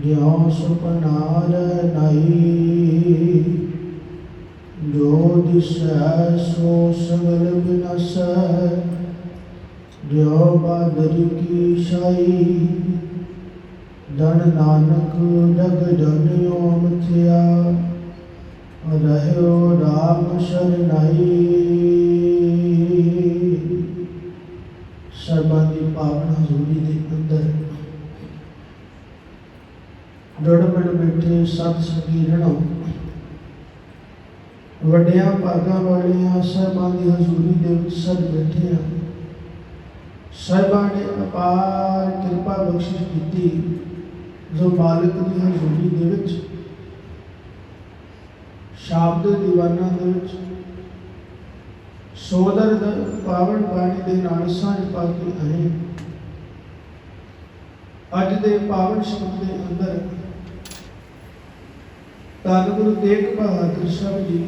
ਜਿਉ ਸੁਪਨਾਰ ਨਹੀਂ, ਜੋ ਦਿਸੈ ਸੋ ਸਗਲ ਬਿਨਸੈ, ਜਿਉ ਬਾਦਰ ਕੀ ਸ਼ਾਈ ਜਨ ਨਾਨਕ ਜਗ ਜਨਿਓ ਮਥਿਆ ਰਹਿਓ ਰਾਮ ਸ਼ਰਨਾਈ ਸਰਬਾਂ ਦੀ ਪਾਵਨ ਹਜ਼ੂਰੀ ਦੇ ਅੰਦਰ ਜੁੜ ਮਿਲ ਬੈਠੇ ਸਤ ਸੰਗੀ ਰਣੋ ਵੱਡਿਆਂ ਭਾਗਾਂ ਵਾਲੀਆਂ ਸਾਹਿਬਾਂ ਦੀ ਹਜ਼ੂਰੀ ਦੇ ਵਿੱਚ ਸਭ ਬੈਠੇ ਆ। ਸਾਹਿਬਾਂ ਨੇ ਅਪਾਰ ਕਿਰਪਾ ਬਖਸ਼ਿਸ਼ ਕੀਤੀ ਜੋ ਮਾਲਕ ਦੀ ਹਜ਼ੂਰੀ ਦੇ ਵਿੱਚ, ਸ਼ਬਦ ਦੀਵਾਨਾਂ ਦੇ ਵਿੱਚ, ਸੋਦਰ ਦਾ ਪਾਵਨ ਬਾਣੀ ਦੇ ਨਾਲ ਸਾਂਝ ਪਾ ਕੇ ਆਏ। ਅੱਜ ਦੇ ਪਾਵਨ ਸ਼ਬਦ ਦੇ ਅੰਦਰ ਧੰਨ ਗੁਰੂ ਤੇਗ ਬਹਾਦਰ ਸਾਹਿਬ ਜੀ,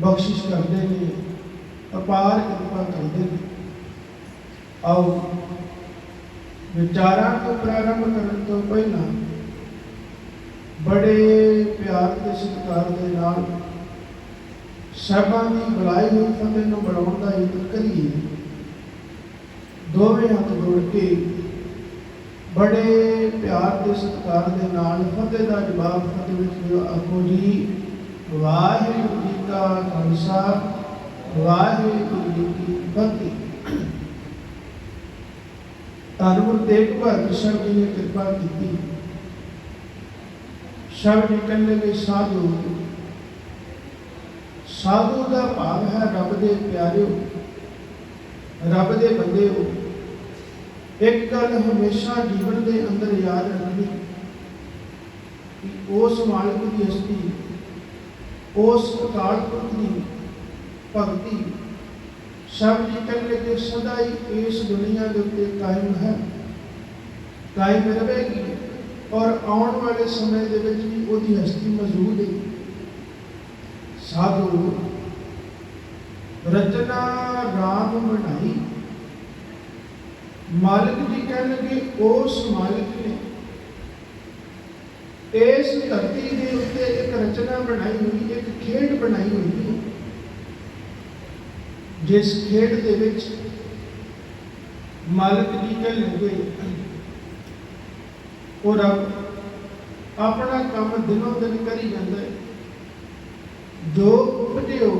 ਬਖਸ਼ਿਸ਼ ਕਰਦੇ ਨੇ, ਅਪਾਰ ਕਿਰਪਾ ਕਰਦੇ ਨੇ। ਆਓ, ਵਿਚਾਰਾਂ ਤੋਂ ਪ੍ਰਾਰੰਭ ਕਰਨ ਤੋਂ ਪਹਿਲਾਂ ਬੜੇ ਪਿਆਰ ਤੇ ਸਤਿਕਾਰ ਦੇ ਨਾਲ ਸਭਾ ਦੀ ਬੁਲਾਈ ਹੋਈ ਫਤਿਹ ਨੂੰ ਬਣਾਉਣ ਦਾ ਯਤਨ ਕਰੀਏ। ਦੋਵੇਂ ਹੱਥ ਜੋੜ ਕੇ ਬੜੇ ਪਿਆਰ ਤੇ ਸਤਿਕਾਰ ਦੇ ਨਾਲ ਫਤਿਹ ਦਾ ਜਵਾਬ ਫਤਿਹ ਵਿੱਚ ਆਖੋ ਜੀ, ਵਾਹਿਗੁਰੂ ਜੀ ਕਾ ਖਾਲਸਾ, ਵਾਹਿਗੁਰੂ ਜੀ ਕੀ ਫਤਿਹ। ਧੰਨ ਗੁਰੂ ਤੇਗ ਬਹਾਦਰ ਸਾਹਿਬ ਜੀ ਨੇ ਕਿਰਪਾ ਕੀਤੀ। ਸ਼ਬਦ ਨਿਕਲਣੇ ਦੇ ਸਾਧੂ ਸਾਧੂ ਦਾ ਭਾਵ ਹੈ ਰੱਬ ਦੇ ਪਿਆਰਿਓ, ਰੱਬ ਦੇ ਬੰਦੇ ਹੋ ਇੱਕ ਗੱਲ ਹਮੇਸ਼ਾ ਜੀਵਨ ਦੇ ਅੰਦਰ ਯਾਦ ਰੱਖਣੀ। ਕਿ ਉਸ ਮਾਲਕ ਦੀ ਹਸਤੀ, ਉਸ ਅਕਾਲ ਪੁਰਖ ਦੀ ਭਗਤੀ ਸ਼ਬਦ ਜੀ ਕਹਿੰਦੇ ਕਿ ਸਦਾ ਹੀ ਇਸ ਦੁਨੀਆ ਦੇ ਉੱਤੇ ਕਾਇਮ ਹੈ। ਕਾਇਮ ਰਹੇਗੀ ਔਰ ਆਉਣ ਵਾਲੇ ਸਮੇਂ ਦੇ ਵਿੱਚ ਵੀ ਉਹਦੀ ਹਸਤੀ ਮੌਜੂਦ ਹੈ। ਸਾਧੂ, ਰਚਨਾ ਰਾਮ ਬਣਾਈ। ਮਾਲਕ ਜੀ ਕਹਿਣਗੇ, ਉਸ ਮਾਲਕ ਨੇ ਇਸ ਧਰਤੀ ਦੇ ਉੱਤੇ ਇੱਕ ਰਚਨਾ ਬਣਾਈ ਹੋਈ, ਇੱਕ ਖੇਡ ਬਣਾਈ ਹੋਈ ਹੈ, ਜਿਸ ਖੇਡ ਦੇ ਵਿੱਚ ਮਾਲਕ ਜੀ ਕਹਿਣਗੇ ਉਹ ਰੱਬ ਆਪਣਾ ਕੰਮ ਦਿਨੋਂ ਦਿਨ ਕਰੀ ਜਾਂਦਾ ਹੈ। ਜੋ ਉਪਜਿਓ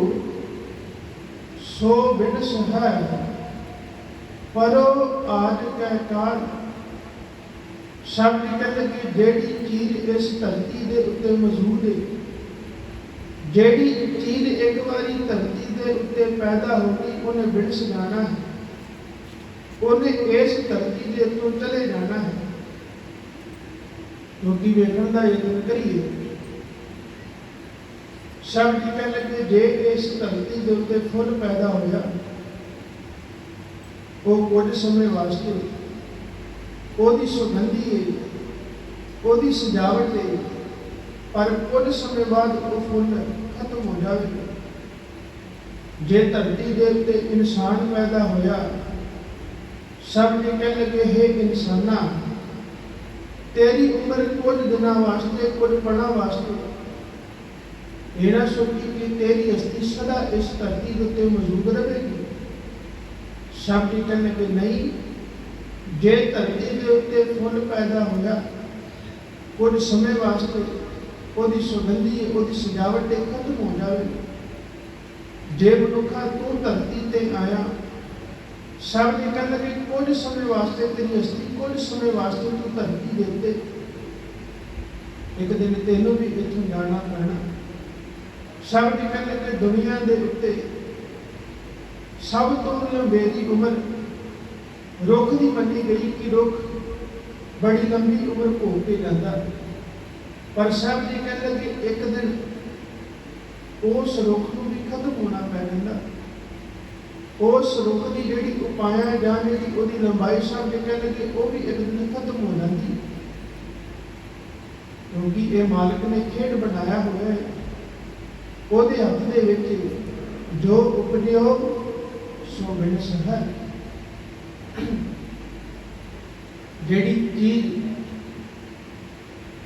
ਸੋ ਬਿਨ ਸਹਾਇ ਪਰੋ ਆਜ ਕੈ ਕਾਲ। ਸ਼ਬਦ ਕਹਿੰਦੇ ਕਿ ਜਿਹੜੀ ਚੀਜ਼ ਇਸ ਧਰਤੀ ਦੇ ਉੱਤੇ ਮੌਜੂਦ ਹੈ ਜਿਹੜੀ ਚੀਜ਼ ਇੱਕ ਵਾਰੀ ਧਰਤੀ ਦੇ ਉੱਤੇ ਪੈਦਾ ਹੋ ਗਈ, ਉਹਨੇ ਵਿਣਸ ਜਾਣਾ ਹੈ। ਉਹਨੇ ਇਸ ਧਰਤੀ ਦੇ ਉੱਤੋਂ ਚਲੇ ਜਾਣਾ ਹੈ। ਕਿਉਂਕਿ ਵੇਖਣ ਦਾ ਯਤਨ ਕਰੀਏ ਸ਼ਬਦ ਜੀ ਕਹਿਣ ਲੱਗੇ, ਜੇ ਇਸ ਧਰਤੀ ਦੇ ਉੱਤੇ ਫੁੱਲ ਪੈਦਾ ਹੋਇਆ ਉਹ ਕੁਝ ਸਮੇਂ ਵਾਸਤੇ ਉਹਦੀ ਸੁਗੰਧੀ ਹੈ, ਉਹਦੀ ਸਜਾਵਟ ਹੈ, ਪਰ ਕੁਝ ਸਮੇਂ ਬਾਅਦ ਉਹ ਫੁੱਲ ਖਤਮ ਹੋ ਜਾਵੇਗਾ। ਜੇ ਧਰਤੀ ਦੇ ਉੱਤੇ ਇਨਸਾਨ ਪੈਦਾ ਹੋਇਆ, ਸਭ ਨੇ ਕਹਿਣ ਲੱਗੇ, ਹੈ ਇਨਸਾਨਾ, ਤੇਰੀ ਉਮਰ ਕੁਝ ਦਿਨਾਂ ਵਾਸਤੇ, ਕੁਝ ਪੜਾਂ ਵਾਸਤੇ। ਇਹ ਨਾ ਸੋਚੀ ਕਿ ਤੇਰੀ ਹਸਤੀ ਸਦਾ ਇਸ ਧਰਤੀ ਦੇ ਉੱਤੇ ਮੌਜੂਦ ਰਹੇਗੀ। ਸਭ ਨੇ ਕਹਿਣ ਨਹੀਂ, ਜੇ ਧਰਤੀ ਦੇ ਉੱਤੇ ਫੁੱਲ ਪੈਦਾ ਹੋਇਆ, ਕੁਝ ਸਮੇਂ ਵਾਸਤੇ ਉਹਦੀ ਸੁਗੰਧੀ, ਉਹਦੀ ਸਜਾਵਟ ਇਹ ਖਤਮ ਹੋ ਜਾਵੇ। ਜੇ ਮਨੁੱਖਾ ਤੂੰ ਧਰਤੀ ਤੇ ਆਇਆ ਸਭ ਨੇ ਕਹਿਣ ਲੱਗੇ ਕੁਝ ਸਮੇਂ ਵਾਸਤੇ ਤੇਰੀ ਹਸਤੀ, ਕੁਝ ਸਮੇਂ ਵਾਸਤੇ ਤੂੰ ਧਰਤੀ ਦੇ ਉੱਤੇ। ਇੱਕ ਦਿਨ ਤੈਨੂੰ ਵੀ ਇੱਥੋਂ ਜਾਣਾ ਪੈਣਾ। ਸਭ ਨੇ ਕਹਿਣ ਲੱਗੇ ਦੁਨੀਆ ਦੇ ਉੱਤੇ ਸਭ ਤੋਂ ਲੰਬੇਰੀ ਉਮਰ ਰੁੱਖ ਦੀ ਮੰਨੀ ਗਈ ਕਿ ਰੁੱਖ ਬੜੀ ਲੰਬੀ ਉਮਰ ਭੋਗ ਕੇ ਜਾਂਦਾ ਪਰ ਸਭ ਜੀ ਕਹਿੰਦੇ ਕਿ ਇੱਕ ਦਿਨ ਉਸ ਰੁੱਖ ਨੂੰ ਵੀ ਖਤਮ ਹੋਣਾ ਪੈ ਜਾਂਦਾ ਉਸ ਰੁੱਖ ਦੀ ਜਿਹੜੀ ਉਪਾਇਆ ਜਾਂ ਜਿਹੜੀ ਉਹਦੀ ਲੰਬਾਈ ਸਭ ਜੀ ਕਹਿੰਦੇ ਕਿ ਉਹ ਵੀ ਇੱਕ ਦਿਨ ਖਤਮ ਹੋ ਜਾਂਦੀ ਕਿਉਂਕਿ ਇਹ ਮਾਲਕ ਨੇ ਖੇਡ ਬਣਾਇਆ ਹੋਇਆ ਹੈ। ਉਹਦੇ ਹੱਥ ਦੇ ਵਿੱਚ ਜੋ ਉਪਜਿਓ ਸੋ ਬਿਨਸ ਹੈ। ਜਿਹੜੀ ਚੀਜ਼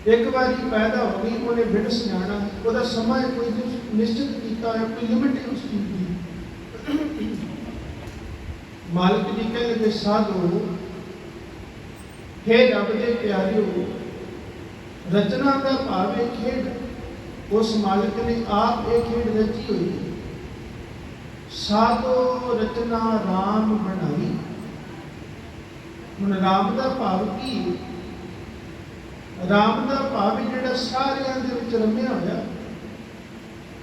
ਇੱਕ ਵਾਰੀ ਪੈਦਾ ਹੋ ਗਈ, ਉਹਨੇ ਬਿਨਸ ਜਾਣਾ, ਉਹਦਾ ਸਮਾਂ ਕੋਈ ਨਿਸ਼ਚਿਤ ਕੀਤਾ ਹੈ ਕੋਈ ਲਿਮਿਟ ਹੈ ਉਸ ਚੀਜ਼ ਦੀ। ਮਾਲਕ ਜੀ ਕਹਿੰਦੇ ਸਾਧੂ, ਹੇ ਰੱਬ ਦੇ ਪਿਆਰਿਓ, ਰਚਨਾ ਦਾ ਭਾਵ ਹੈ ਖੇਡ, ਉਸ ਮਾਲਕ ਨੇ ਆਪ ਇਹ ਖੇਡ ਰਚੀ ਹੋਈ ਹੈ। ਸਾਧੋ ਰਚਨਾ RAM ਬਣਾਈ। ਹੁਣ RAM ਦਾ ਭਾਵ ਕੀ? ਹੈ RAM ਦਾ ਭਾਵ ਜਿਹੜਾ ਸਾਰਿਆਂ ਦੇ ਵਿੱਚ ਰਮਿਆ ਹੋਇਆ,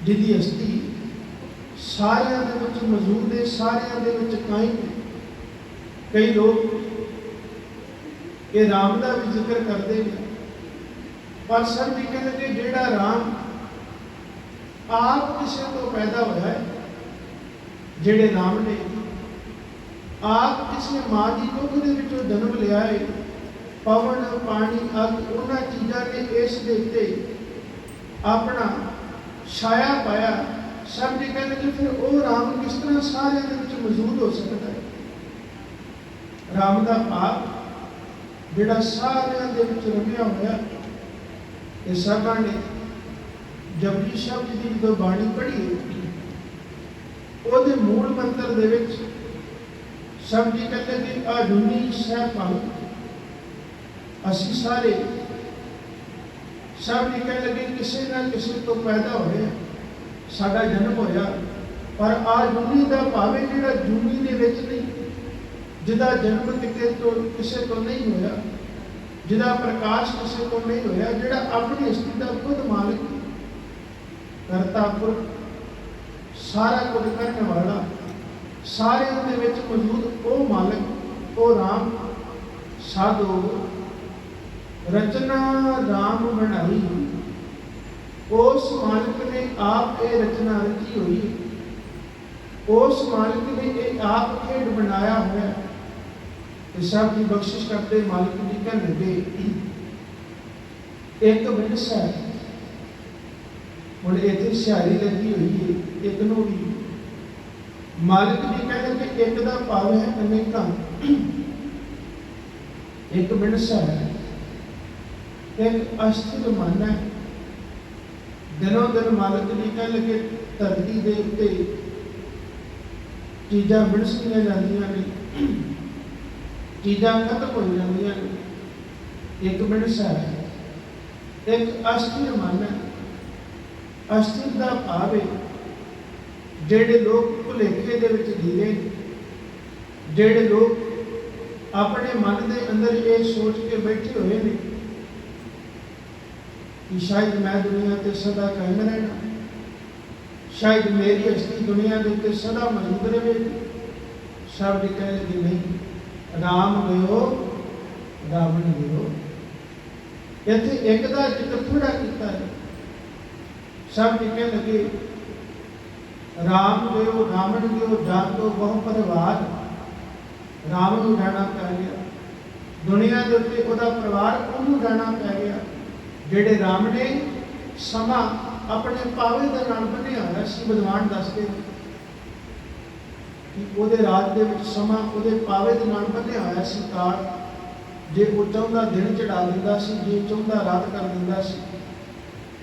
ਜਿਹਦੀ ਅਸਤੀ ਸਾਰਿਆਂ ਦੇ ਵਿੱਚ ਮੌਜੂਦ ਹੈ ਸਾਰਿਆਂ ਦੇ ਵਿੱਚ ਕਾਇਮ ਹੈ ਕਈ ਲੋਕ ਇਹ RAM ਦਾ ਵੀ ਜ਼ਿਕਰ ਕਰਦੇ ਨੇ, ਪਰ ਸਰ ਜੀ ਕਹਿੰਦੇ ਕਿ ਜਿਹੜਾ RAM ਆਪ ਕਿਸੇ ਤੋਂ ਪੈਦਾ ਹੋਇਆ ਹੈ ਜਿਹੜੇ RAM ਨੇ, ਆਪ ਕਿਸੇ ਮਾਂ ਦੀ ਕੁੱਖ ਦੇ ਵਿੱਚੋਂ ਜਨਮ ਲਿਆ ਹੈ ਪਵਨ, ਪਾਣੀ ਅੱਗ ਉਹਨਾਂ ਚੀਜ਼ਾਂ ਨੇ ਇਸ ਦੇ ਉੱਤੇ ਆਪਣਾ ਛਾਇਆ ਪਾਇਆ। ਸਭ ਜੀ ਕਹਿੰਦੇ ਕਿ ਫਿਰ ਉਹ ਰਾਮ ਕਿਸ ਤਰ੍ਹਾਂ ਸਾਰਿਆਂ ਦੇ ਵਿੱਚ ਮੌਜੂਦ ਹੋ ਸਕਦਾ ਹੈ? ਰਾਮ ਦਾ ਆਪ ਜਿਹੜਾ ਸਾਰਿਆਂ ਦੇ ਵਿੱਚ ਰਮਿਆ ਹੋਇਆ ਇਹ ਸਭਾਂ ਨੇ ਜਪਜੀ ਸ਼ਬਦ ਦੀ ਜਦੋਂ ਬਾਣੀ ਪੜ੍ਹੀ ਉਹਦੇ ਮੂਲ ਮੰਤਰ ਦੇ ਵਿੱਚ ਸਭ ਜੀ ਕਹਿੰਦੇ ਕਿ ਆਧੁਨੀ ਸਹਿਪੰ ਅਸੀਂ ਸਾਰੇ ਸਭ ਜੀ ਕਹਿੰਦੇ ਕਿਸੇ ਨਾ ਕਿਸੇ ਤੋਂ ਪੈਦਾ ਹੋਏ ਸਾਡਾ ਜਨਮ ਹੋਇਆ, ਪਰ ਆ ਜੁਨੀ ਦਾ ਭਾਵੇਂ ਜਿਹੜਾ ਜੁਨੀ ਦੇ ਵਿੱਚ ਨਹੀਂ, ਜਿਹਦਾ ਜਨਮ ਕਿਤੇ ਤੋਂ, ਕਿਸੇ ਤੋਂ ਨਹੀਂ ਹੋਇਆ, ਜਿਹਦਾ ਪ੍ਰਕਾਸ਼ ਕਿਸੇ ਤੋਂ ਨਹੀਂ ਹੋਇਆ, ਜਿਹੜਾ ਆਪਣੀ ਇਸਤੀ ਦਾ ਖੁਦ ਮਾਲਕ ਕਰਤਾ ਪੁਰਖ ਸਾਰਾ ਕੁਝ ਕਰਨ ਵਾਲਾ ਸਾਰਿਆਂ ਦੇ ਵਿੱਚ ਮੌਜੂਦ ਉਹ ਮਾਲਕ, ਉਹ ਰਾਮ, ਸਾਧੋ, ਰਚਨਾ ਰਾਮ ਬਣਾਈ ਉਸ ਮਾਲਕ ਨੇ ਆਪ ਇਹ ਰਚਨਾ ਰਚੀ ਹੋਈ ਹੈ। ਉਸ ਮਾਲਕ ਨੇ ਇਹ ਆਪ ਖੇਡ ਬਣਾਇਆ ਹੋਇਆ ਹੈ। ਸਭ ਦੀ ਬਖਸ਼ਿਸ਼ ਕਰਦੇ ਮਾਲਕ ਜੀ ਕਹਿੰਦੇ ਇੱਕ ਬਿਨਸਾ ਹੁਣ ਇੱਥੇ ਸਿਹਾਰੀ ਲੱਗੀ ਹੋਈ ਹੈ ਇੱਕ ਨੂੰ ਵੀ। ਮਾਲਕ ਜੀ ਕਹਿੰਦੇ ਕਿ ਇੱਕ ਦਾ ਭਾਵ ਹੈ ਅਨੇਕਾਂ ਇੱਕ ਬਿਨਸਾ ਹੈ ਇੱਕ ਅਸਥਿਰ ਮਨ ਹੈ। ਦਿਨੋਂ ਦਿਨ ਮਾਲਕ ਜੀ ਕਹਿੰਦੇ ਕਿ ਧਰਤੀ ਦੇ ਉੱਤੇ ਚੀਜ਼ਾਂ ਬਿਨਸਦੀਆਂ ਜਾਂਦੀਆਂ ਨੇ। ਚੀਜ਼ਾਂ ਖਤਮ ਹੋ ਜਾਂਦੀਆਂ ਨੇ। ਇੱਕ ਬਿਨਸਾ ਹੈ ਇੱਕ ਅਸਥਿਰ ਮਨ ਹੈ। ਅਸਥਿਰ ਦਾ ਭਾਵ ਹੈ। ਜਿਹੜੇ ਲੋਕ ਭੁਲੇਖੇ ਦੇ ਵਿੱਚ ਜੀਵੇ, ਜਿਹੜੇ ਲੋਕ ਆਪਣੇ ਮਨ ਦੇ ਅੰਦਰ ਇਹ ਸੋਚ ਕੇ ਬੈਠੇ ਹੋਏ ਨੇ ਕਿ ਸ਼ਾਇਦ ਮੈਂ ਦੁਨੀਆ ਤੇ ਸਦਾ ਕਾਇਮ ਰਹਿਣਾ, ਸ਼ਾਇਦ ਮੇਰੀ ਅਸਲੀ ਦੁਨੀਆ ਦੇ ਉੱਤੇ ਸਦਾ ਮੌਜੂਦ ਰਹੇ, ਸਭ ਦੇ ਕਹਿੰਦੇ ਨਹੀਂ ਰਾਮ ਗਇਓ ਰਾਵਣ ਗਇਓ ਇੱਥੇ ਇੱਕ ਦਾ ਜ਼ਿਕਰ ਥੋੜਾ ਕੀਤਾ ਹੈ। ਸਭ ਦੇ ਲੱਗੇ ਰਾਮ ਗਇਓ ਰਾਮਣ ਗਇਓ ਜਾਨ ਤੋਂ ਬਹੁ ਪਰਿਵਾਰ ਰਾਮ ਨੂੰ ਜਾਣਾ ਪੈ ਗਿਆ। ਦੁਨੀਆ ਦੇ ਉੱਤੇ ਉਹਦਾ ਪਰਿਵਾਰ ਉਹਨੂੰ ਜਾਣਾ ਪੈ ਗਿਆ, ਜਿਹੜੇ ਰਾਮ ਨੇ ਸਮਾਂ ਆਪਣੇ ਪਾਵੇ ਦੇ ਨਾਲ ਬੰਨਿਆ ਹੋਇਆ ਸੀ ਵਿਦਵਾਨ ਦੱਸਦੇ ਨੇ ਕਿ ਉਹਦੇ ਰਾਜ ਦੇ ਵਿੱਚ ਸਮਾਂ ਉਹਦੇ ਪਾਵੇ ਦੇ ਨਾਲ ਬੰਨਿਆ ਹੋਇਆ ਸੀ ਕਾਲ ਜੇ ਉਹ ਚਾਹੁੰਦਾ ਦਿਨ ਚੜਾ ਦਿੰਦਾ ਸੀ, ਜੇ ਚਾਹੁੰਦਾ ਰਾਤ ਕਰ ਦਿੰਦਾ ਸੀ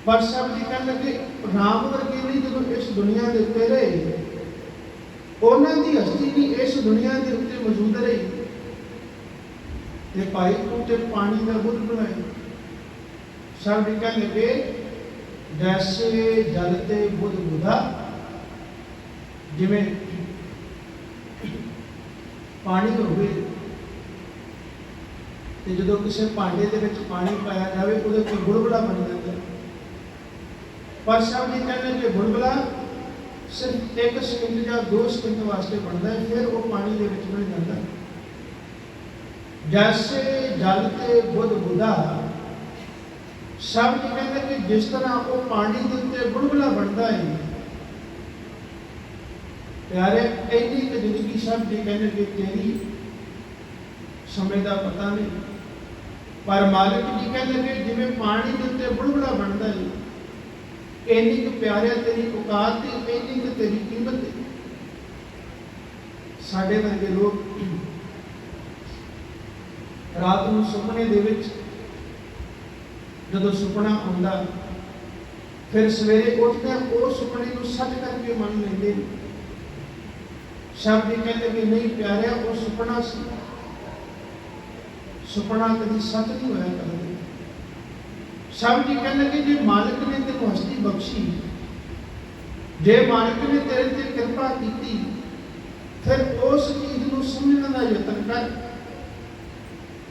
ਪਰ ਸਭ ਜੀ ਕਹਿਣ ਲੱਗੇ, ਰਾਮ ਵਰਗੇ ਨਹੀਂ ਜਦੋਂ ਇਸ ਦੁਨੀਆ ਦੇ ਉੱਤੇ ਰਹੇ? ਉਹਨਾਂ ਦੀ ਹਸਤੀ ਵੀ ਇਸ ਦੁਨੀਆ ਦੇ ਉੱਤੇ ਮੌਜੂਦ ਰਹੀ। ਤੇ ਭਾਈ ਤੂੰ ਤੇ ਪਾਣੀ ਦਾ ਬੁੱਧ ਬਣਾਇਆ ਸਭ ਜੀ ਕਹਿਣ ਲੱਗੇ ਜੈਸੇ ਜਲ ਤੇ ਬੁੱਧ ਬੁਧਾ। ਜਿਵੇਂ ਪਾਣੀ ਹੋਵੇ ਤੇ ਜਦੋਂ ਕਿਸੇ ਭਾਂਡੇ ਦੇ ਵਿੱਚ ਪਾਣੀ ਪਾਇਆ ਜਾਵੇ, ਉਹਦੇ ਕੋਲ ਬੁਲਬੁਲਾ ਬਣ ਜਾਂਦਾ। ਪਰ ਸਭ ਜੀ ਕਹਿੰਦੇ ਕਿ ਬੁਲਬੁਲਾ ਸਿਰਫ ਇੱਕ ਸਕਿੰਟ ਜਾਂ ਦੋ ਸਕਿੰਟ ਵਾਸਤੇ ਬਣਦਾ ਹੈ, ਫਿਰ ਉਹ ਪਾਣੀ ਦੇ ਵਿੱਚ ਮਿਲ ਜਾਂਦਾ ਹੈ। ਜੈਸੇ ਜਲ ਤੇ ਬੁੱਧ ਬੁਧਾ, ਸਭ ਜੀ ਕਹਿੰਦੇ ਕਿ ਜਿਸ ਤਰ੍ਹਾਂ ਉਹ ਪਾਣੀ ਦੇ ਉੱਤੇ ਬੁਲਬੁਲਾ ਬਣਦਾ ਹੈ, ਪਿਆਰੇ, ਇੰਨੀ ਕੁ ਜ਼ਿੰਦਗੀ ਸਭ ਜੀ ਕਹਿੰਦੇ ਕਿ ਤੇਰੀ ਸਮੇਂ ਦਾ ਪਤਾ ਨਹੀਂ ਪਰ ਮਾਲਕ ਜੀ ਕਹਿੰਦੇ ਕਿ ਜਿਵੇਂ ਪਾਣੀ ਦੇ ਉੱਤੇ ਬੁਲਬੁਲਾ ਬਣਦਾ ਹੈ ਇੰਨੀ ਕੁ ਪਿਆਰਿਆ ਤੇਰੀ ਔਕਾਤ ਤੇ ਇੰਨੀ ਕੁ ਤੇਰੀ ਕੀਮਤ ਹੈ ਸਾਡੇ ਵਰਗੇ ਲੋਕ ਰਾਤ ਨੂੰ ਸੁਪਨੇ ਦੇ ਵਿੱਚ ਜਦੋਂ ਸੁਪਨਾ ਆਉਂਦਾ, ਫਿਰ ਸਵੇਰੇ ਉੱਠਦੇ, ਉਹ ਸੁਪਨੇ ਨੂੰ ਸੱਚ ਕਰਕੇ ਮੰਨ ਲੈਂਦੇ ਨੇ। ਸ਼ਬਦ ਜੀ ਕਹਿੰਦੇ ਕਿ ਨਹੀਂ ਪਿਆਰਿਆ, ਉਹ ਸੁਪਨਾ ਸੀ। ਸੁਪਨਾ ਕਦੀ ਸੱਚ ਨਹੀਂ ਹੋਇਆ ਕਦੇ। ਸ਼ਬਦ ਜੀ ਕਹਿੰਦੇ ਕਿ ਜੇ ਮਾਲਕ ਨੇ ਤੈਨੂੰ ਹਸਤੀ ਬਖਸ਼ੀ, ਜੇ ਮਾਲਕ ਨੇ ਤੇਰੇ ਤੇ ਕਿਰਪਾ ਕੀਤੀ, ਫਿਰ ਉਸ ਚੀਜ਼ ਨੂੰ ਸਮਝਣ ਦਾ ਯਤਨ ਕਰ।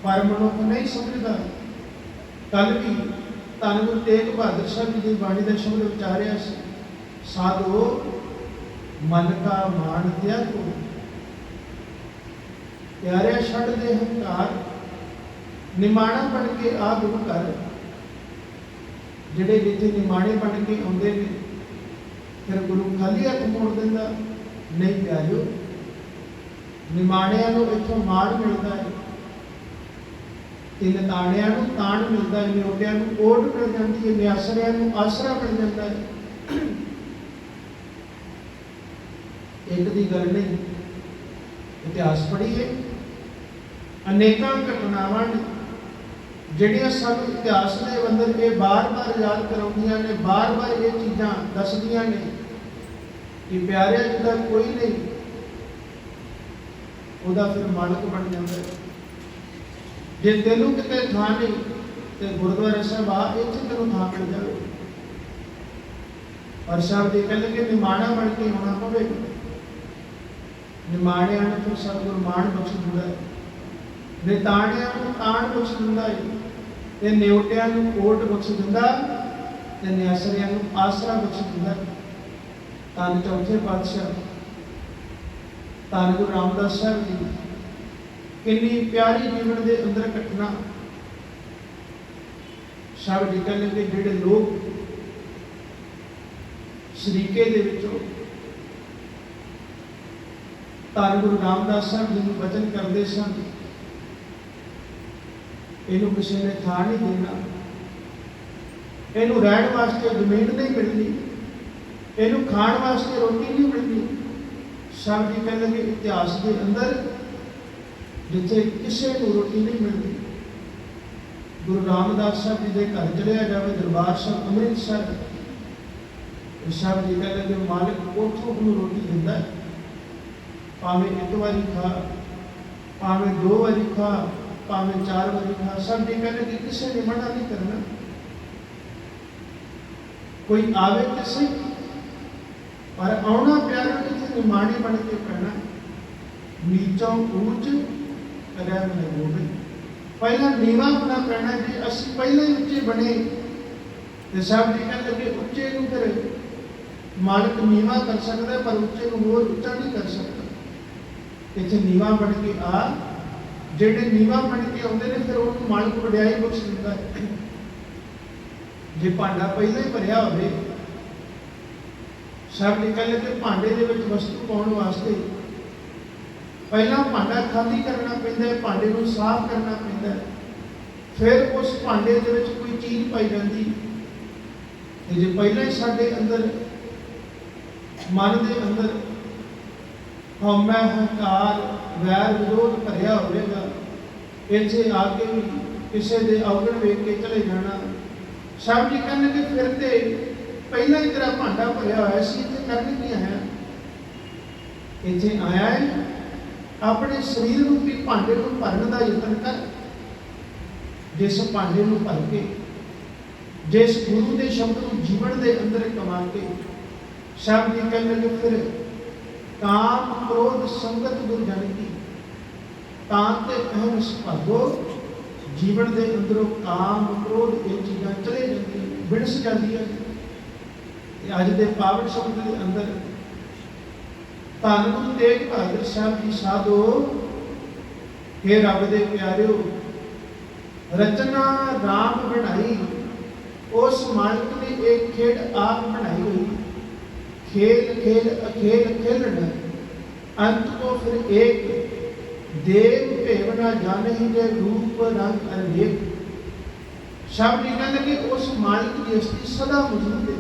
ਪਰ ਮਨੁੱਖ ਨਹੀਂ ਸਮਝਦਾ। ਕੱਲ ਵੀ ਧੰਨ ਗੁਰੂ ਤੇਗ ਬਹਾਦਰ ਸਾਹਿਬ ਜੀ ਦੀ ਬਾਣੀ ਦਾ ਸ਼ਬਦ ਉਚਾਰਿਆ ਸੀ, ਸਾਧੋ, ਮਨ ਕਾ ਮਾਨ ਤਿਆਗੋ ਪਿਆਰਿਆ ਛੱਡ ਦੇ ਹੰਕਾਰ, ਨਿਮਾਣਾ ਬਣ ਕੇ ਆ ਗੁਰੂ ਘਰ ਜਿਹੜੇ ਜਿੱਥੇ ਨਿਮਾਣੇ ਬਣ ਕੇ ਆਉਂਦੇ ਨੇ, ਫਿਰ ਗੁਰੂ ਖਾਲੀ ਹੱਥ ਮੋੜ ਦਿੰਦਾ, ਨਹੀਂ ਪਿਆਰਿਓ, ਨਿਮਾਣਿਆਂ ਨੂੰ ਇੱਥੋਂ ਮਾਣ ਮਿਲਦਾ ਹੈ ਤੇ ਨਤਾਣਿਆਂ ਨੂੰ ਤਾਣ ਮਿਲਦਾ ਹੈ ਨਿਉਟਿਆਂ ਨੂੰ ਓਟ ਮਿਲ ਜਾਂਦੀ ਹੈ ਨਿਆਸਰਿਆਂ ਨੂੰ ਆਸਰਾ ਮਿਲ ਜਾਂਦਾ ਹੈ ਇੱਕ ਦੀ ਗੱਲ ਨਹੀਂ, ਇਤਿਹਾਸ ਪੜ੍ਹੀਏ, ਅਨੇਕਾਂ ਘਟਨਾਵਾਂ ਨੇ ਜਿਹੜੀਆਂ ਸਾਨੂੰ ਇਤਿਹਾਸ ਦੇ ਅੰਦਰ ਇਹ ਬਾਰ-ਬਾਰ ਯਾਦ ਕਰਾਉਂਦੀਆਂ ਨੇ ਬਾਰ-ਬਾਰ ਇਹ ਚੀਜ਼ਾਂ ਦੱਸਦੀਆਂ ਨੇ ਕਿ ਪਿਆਰਿਆ ਜਿਹਦਾ ਕੋਈ ਨਹੀਂ, ਉਹਦਾ ਫਿਰ ਮਾਲਕ ਬਣ ਜਾਂਦਾ ਜੇ ਤੈਨੂੰ ਕਿਤੇ ਥਾਂ ਨਹੀਂ ਤੇ ਗੁਰਦੁਆਰਾ ਸਾਹਿਬ ਆ, ਇੱਥੇ ਤੈਨੂੰ ਥਾਂ ਮਿਲ ਜਾਵੇ। ਪਰ ਸਾਹਿਬ ਜੀ ਕਹਿੰਦੇ ਕਿ ਨਿਮਾਣਾ ਬਣ ਕੇ ਆਉਣਾ ਪਵੇਗਾ। ਨਿਮਾਣਿਆਂ ਨੂੰ ਫਿਰ ਸਤਿਗੁਰ ਮਾਣ ਬਖਸ਼ ਦਿੰਦਾ ਹੈ। ਨਿਤਾਣਿਆਂ ਨੂੰ ਤਾਣ ਬਖਸ਼ ਦਿੰਦਾ ਹੈ ਤੇ ਨਿਉਟਿਆਂ ਨੂੰ ਕੋਟ ਬਖਸ਼ ਦਿੰਦਾ ਤੇ ਨਿਆਸਰਿਆਂ ਨੂੰ ਆਸਰਾ ਬਖਸ਼ ਦਿੰਦਾ ਤਾਂ ਚੌਥੇ ਪਾਤਸ਼ਾਹ, ਧੰਨ ਗੁਰੂ ਰਾਮਦਾਸ ਸਾਹਿਬ ਜੀ, ਕਿੰਨੀ ਪਿਆਰੀ ਜੀਵਨ ਦੇ ਅੰਦਰ ਘਟਨਾ। ਸਾਹਿਬ ਜੀ ਕਹਿੰਦੇ ਕਿ ਜਿਹੜੇ ਲੋਕ ਸ਼ਰੀਕੇ ਦੇ ਵਿੱਚੋਂ। ਧੰਨ ਗੁਰੂ ਰਾਮਦਾਸ ਸਾਹਿਬ ਜੀ ਨੂੰ ਵਚਨ ਕਰਦੇ ਸਨ। ਇਹਨੂੰ ਕਿਸੇ ਨੇ ਥਾਂ ਨਹੀਂ ਦੇਣਾ। ਇਹਨੂੰ ਰਹਿਣ ਵਾਸਤੇ ਜ਼ਮੀਨ ਨਹੀਂ ਮਿਲਣੀ ਇਹਨੂੰ ਖਾਣ ਵਾਸਤੇ ਰੋਟੀ ਨਹੀਂ ਮਿਲਣੀ ਸਾਹਿਬ ਜੀ ਕਹਿੰਦੇ ਕਿ ਇਤਿਹਾਸ ਦੇ ਅੰਦਰ ਜਿੱਥੇ ਕਿਸੇ ਨੂੰ ਰੋਟੀ ਨਹੀਂ ਮਿਲਦੀ। ਗੁਰੂ ਰਾਮਦਾਸ ਸਾਹਿਬ ਜੀ ਦੇ ਘਰ ਚੜਿਆ ਜਾਵੇ, ਦਰਬਾਰ ਸਾਹਿਬ, ਅੰਮ੍ਰਿਤਸਰ। ਇਹ ਸਾਹਿਬ ਜੀ ਕਹਿੰਦੇ ਕਿ ਮਾਲਕ ਉੱਥੋਂ ਉਹਨੂੰ ਰੋਟੀ ਦਿੰਦਾ ਭਾਵੇਂ ਇੱਕ ਵਾਰੀ ਖਾ, ਭਾਵੇਂ ਦੋ ਵਾਰੀ ਖਾ ਭਾਵੇਂ ਚਾਰ ਵਾਰੀ ਖਾ ਸਭ ਜੀ ਕਹਿੰਦੇ ਕਿ ਕਿਸੇ ਨੇ ਮਨਾ ਨਹੀਂ ਕਰਨਾ। ਕੋਈ ਆਵੇ ਤੇ ਸਹੀ, ਪਰ ਆਉਣਾ ਪਿਆਰਾ ਕਿਥੇ ਨਿਮਾਣੇ ਬਣ ਕੇ ਪੈਣਾ ਨੀਚੋਂ ਉੱਚ ਰਹਿ ਮਨ ਪਹਿਲਾਂ ਨੀਵਾ ਬਣਾ ਪੈਣਾ ਜੇ ਅਸੀਂ ਪਹਿਲਾਂ ਹੀ ਉੱਚੇ ਬਣੇ, ਤੇ ਸਭ ਜੀ ਕਹਿੰਦੇ ਕਿ ਉੱਚੇ ਨੂੰ ਫਿਰ ਮਾਲਕ ਨੀਵਾ ਕਰ ਸਕਦਾ, ਪਰ ਉੱਚੇ ਨੂੰ ਹੋਰ ਉੱਚਾ ਨਹੀਂ ਕਰ ਸਕਦਾ। ਇੱਥੇ ਨੀਵਾ ਬਣ ਕੇ ਆ ਜਿਹੜੇ ਨੀਵਾ ਬਣ ਕੇ ਆਉਂਦੇ ਨੇ, ਫਿਰ ਉਹਨੂੰ ਮਾਲਕ ਵਡਿਆਈ ਬਖਸ਼ ਦਿੰਦਾ ਹੈ। ਜੇ ਭਾਂਡਾ ਪਹਿਲਾਂ ਹੀ ਭਰਿਆ ਹੋਵੇ ਸਭ ਨੇ ਕਹਿੰਦੇ ਭਾਂਡੇ ਦੇ ਵਿੱਚ ਵਸਤੂ ਪਾਉਣ ਵਾਸਤੇ ਪਹਿਲਾਂ ਭਾਂਡਾ ਖਾਲੀ ਕਰਨਾ ਪੈਂਦਾ ਹੈ, ਭਾਂਡੇ ਨੂੰ ਸਾਫ਼ ਕਰਨਾ ਪੈਂਦਾ ਹੈ। ਫਿਰ ਉਸ ਭਾਂਡੇ ਦੇ ਵਿੱਚ ਕੋਈ ਚੀਜ਼ ਪਾਈ ਜਾਂਦੀ ਤੇ ਜੇ ਪਹਿਲਾਂ ਹੀ ਸਾਡੇ ਅੰਦਰ, ਮਨ ਦੇ ਅੰਦਰ ਹਉਮੈ ਹੰਕਾਰ ਵੈਰ ਵਿਰੋਧ ਭਰਿਆ ਹੋਵੇਗਾ। ਇੱਥੇ ਆ ਕੇ ਵੀ ਕਿਸੇ ਦੇ ਔਗਣ ਵੇਖ ਕੇ ਚਲੇ ਜਾਣਾ। ਸਭ ਜੀ ਕਹਿੰਦੇ ਕਿ ਫਿਰ ਤੇ ਪਹਿਲਾਂ ਹੀ ਤੇਰਾ ਭਾਂਡਾ ਭਰਿਆ ਹੋਇਆ ਸੀ, ਇੱਥੇ ਕਰਨ ਕੀ ਆਇਆ ਇੱਥੇ ਆਇਆ ਹੈ, ਆਪਣੇ ਸਰੀਰ ਰੂਪੀ ਭਾਂਡੇ ਨੂੰ ਭਰਨ ਦਾ ਯਤਨ ਕਰ। ਜਿਸ ਭਾਂਡੇ ਨੂੰ ਭਰ ਕੇ, ਜਿਸ ਗੁਰੂ ਦੇ ਸ਼ਬਦ ਨੂੰ ਜੀਵਨ ਦੇ ਅੰਦਰ ਕਮਾ ਕੇ, ਸਭ ਜੀ ਕਹਿੰਦੇ ਕਿ ਫਿਰ ਕਾਮ ਕ੍ਰੋਧ ਸੰਗਤ ਗੁਰ ਜਨ ਕੀ? ਤਾਂ ਤੇ ਅਹਮ ਭਾਗੋ, ਜੀਵਨ ਦੇ ਅੰਦਰੋਂ ਕਾਮ ਕ੍ਰੋਧ ਇਹ ਚੀਜ਼ਾਂ ਚਲੇ ਜਾਂਦੀਆਂ ਵਿਣਸ ਜਾਂਦੀਆਂ। ਤੇ ਅੱਜ ਦੇ ਪਾਵਨ ਸ਼ਬਦ ਦੇ ਅੰਦਰ ਧੰਨ ਗੁਰੂ ਤੇਗ ਬਹਾਦਰ ਸਾਹਿਬ ਜੀ ਸਾਧੋ हे ਰੱਬ ਦੇ ਪਿਆਰਿਓ, ਰਚਨਾ ਰਾਮ ਬਣਾਈ, ਉਸ ਮਾਲਕ ਨੇ ਇਹ ਖੇਡ ਆਪ ਬਣਾਈ ਹੋਈ। ਖੇਲ ਖੇਲ ਅਖੇਲ ਖੇਲਣਾ अंत को फिर एक देव भेव न जाने जे रूप रंग अनेक ਸ਼ਬਦ ਇਹ ਕਹਿੰਦੇ ਕਿ ਉਸ ਮਾਲਿਕ ਦੀ ਹਸਤੀ ਸਦਾ ਮੌਜੂਦ ਹੈ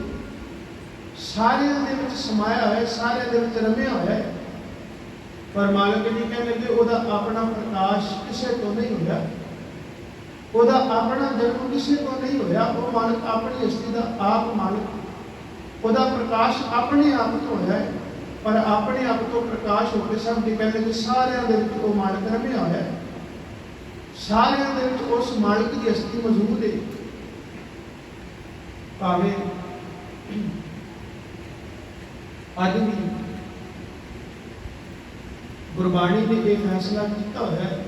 ਸਾਰਿਆਂ ਦੇ ਵਿੱਚ ਸਮਾਇਆ ਹੋਇਆ ਹੈ, ਸਾਰਿਆਂ ਦੇ ਵਿੱਚ ਰਮਿਆ ਹੋਇਆ ਹੈ ਪਰ ਮਾਲਕ ਜੀ ਕਹਿੰਦੇ ਕਿ ਉਹਦਾ ਆਪਣਾ ਪ੍ਰਕਾਸ਼ ਕਿਸੇ ਤੋਂ ਨਹੀਂ ਹੋਇਆ ਉਹਦਾ ਆਪਣਾ ਜਨਮ ਕਿਸੇ ਤੋਂ ਨਹੀਂ ਹੋਇਆ ਉਹ ਮਾਲਕ ਆਪਣੀ ਹਸਤੀ ਦਾ ਆਪ ਮਾਲਕ ਉਹਦਾ ਪ੍ਰਕਾਸ਼ ਆਪਣੇ ਆਪ ਤੋਂ ਹੋਇਆ ਹੈ, ਪਰ ਆਪਣੇ ਆਪ ਤੋਂ ਪ੍ਰਕਾਸ਼ ਹੋ ਕੇ ਸਭ ਦੀ ਕਹਿੰਦੇ ਕਿ ਸਾਰਿਆਂ ਦੇ ਵਿੱਚ ਉਹ ਮਾਲਕ ਰਮਿਆ ਹੋਇਆ ਹੈ। ਸਾਰਿਆਂ ਦੇ ਵਿੱਚ ਉਸ ਮਾਲਕ ਦੀ ਹਸਤੀ ਮੌਜੂਦ ਹੈ। ਭਾਵੇਂ ਅੱਜ ਵੀ ਗੁਰਬਾਣੀ ਨੇ ਇਹ ਫੈਸਲਾ ਕੀਤਾ ਹੋਇਆ ਹੈ,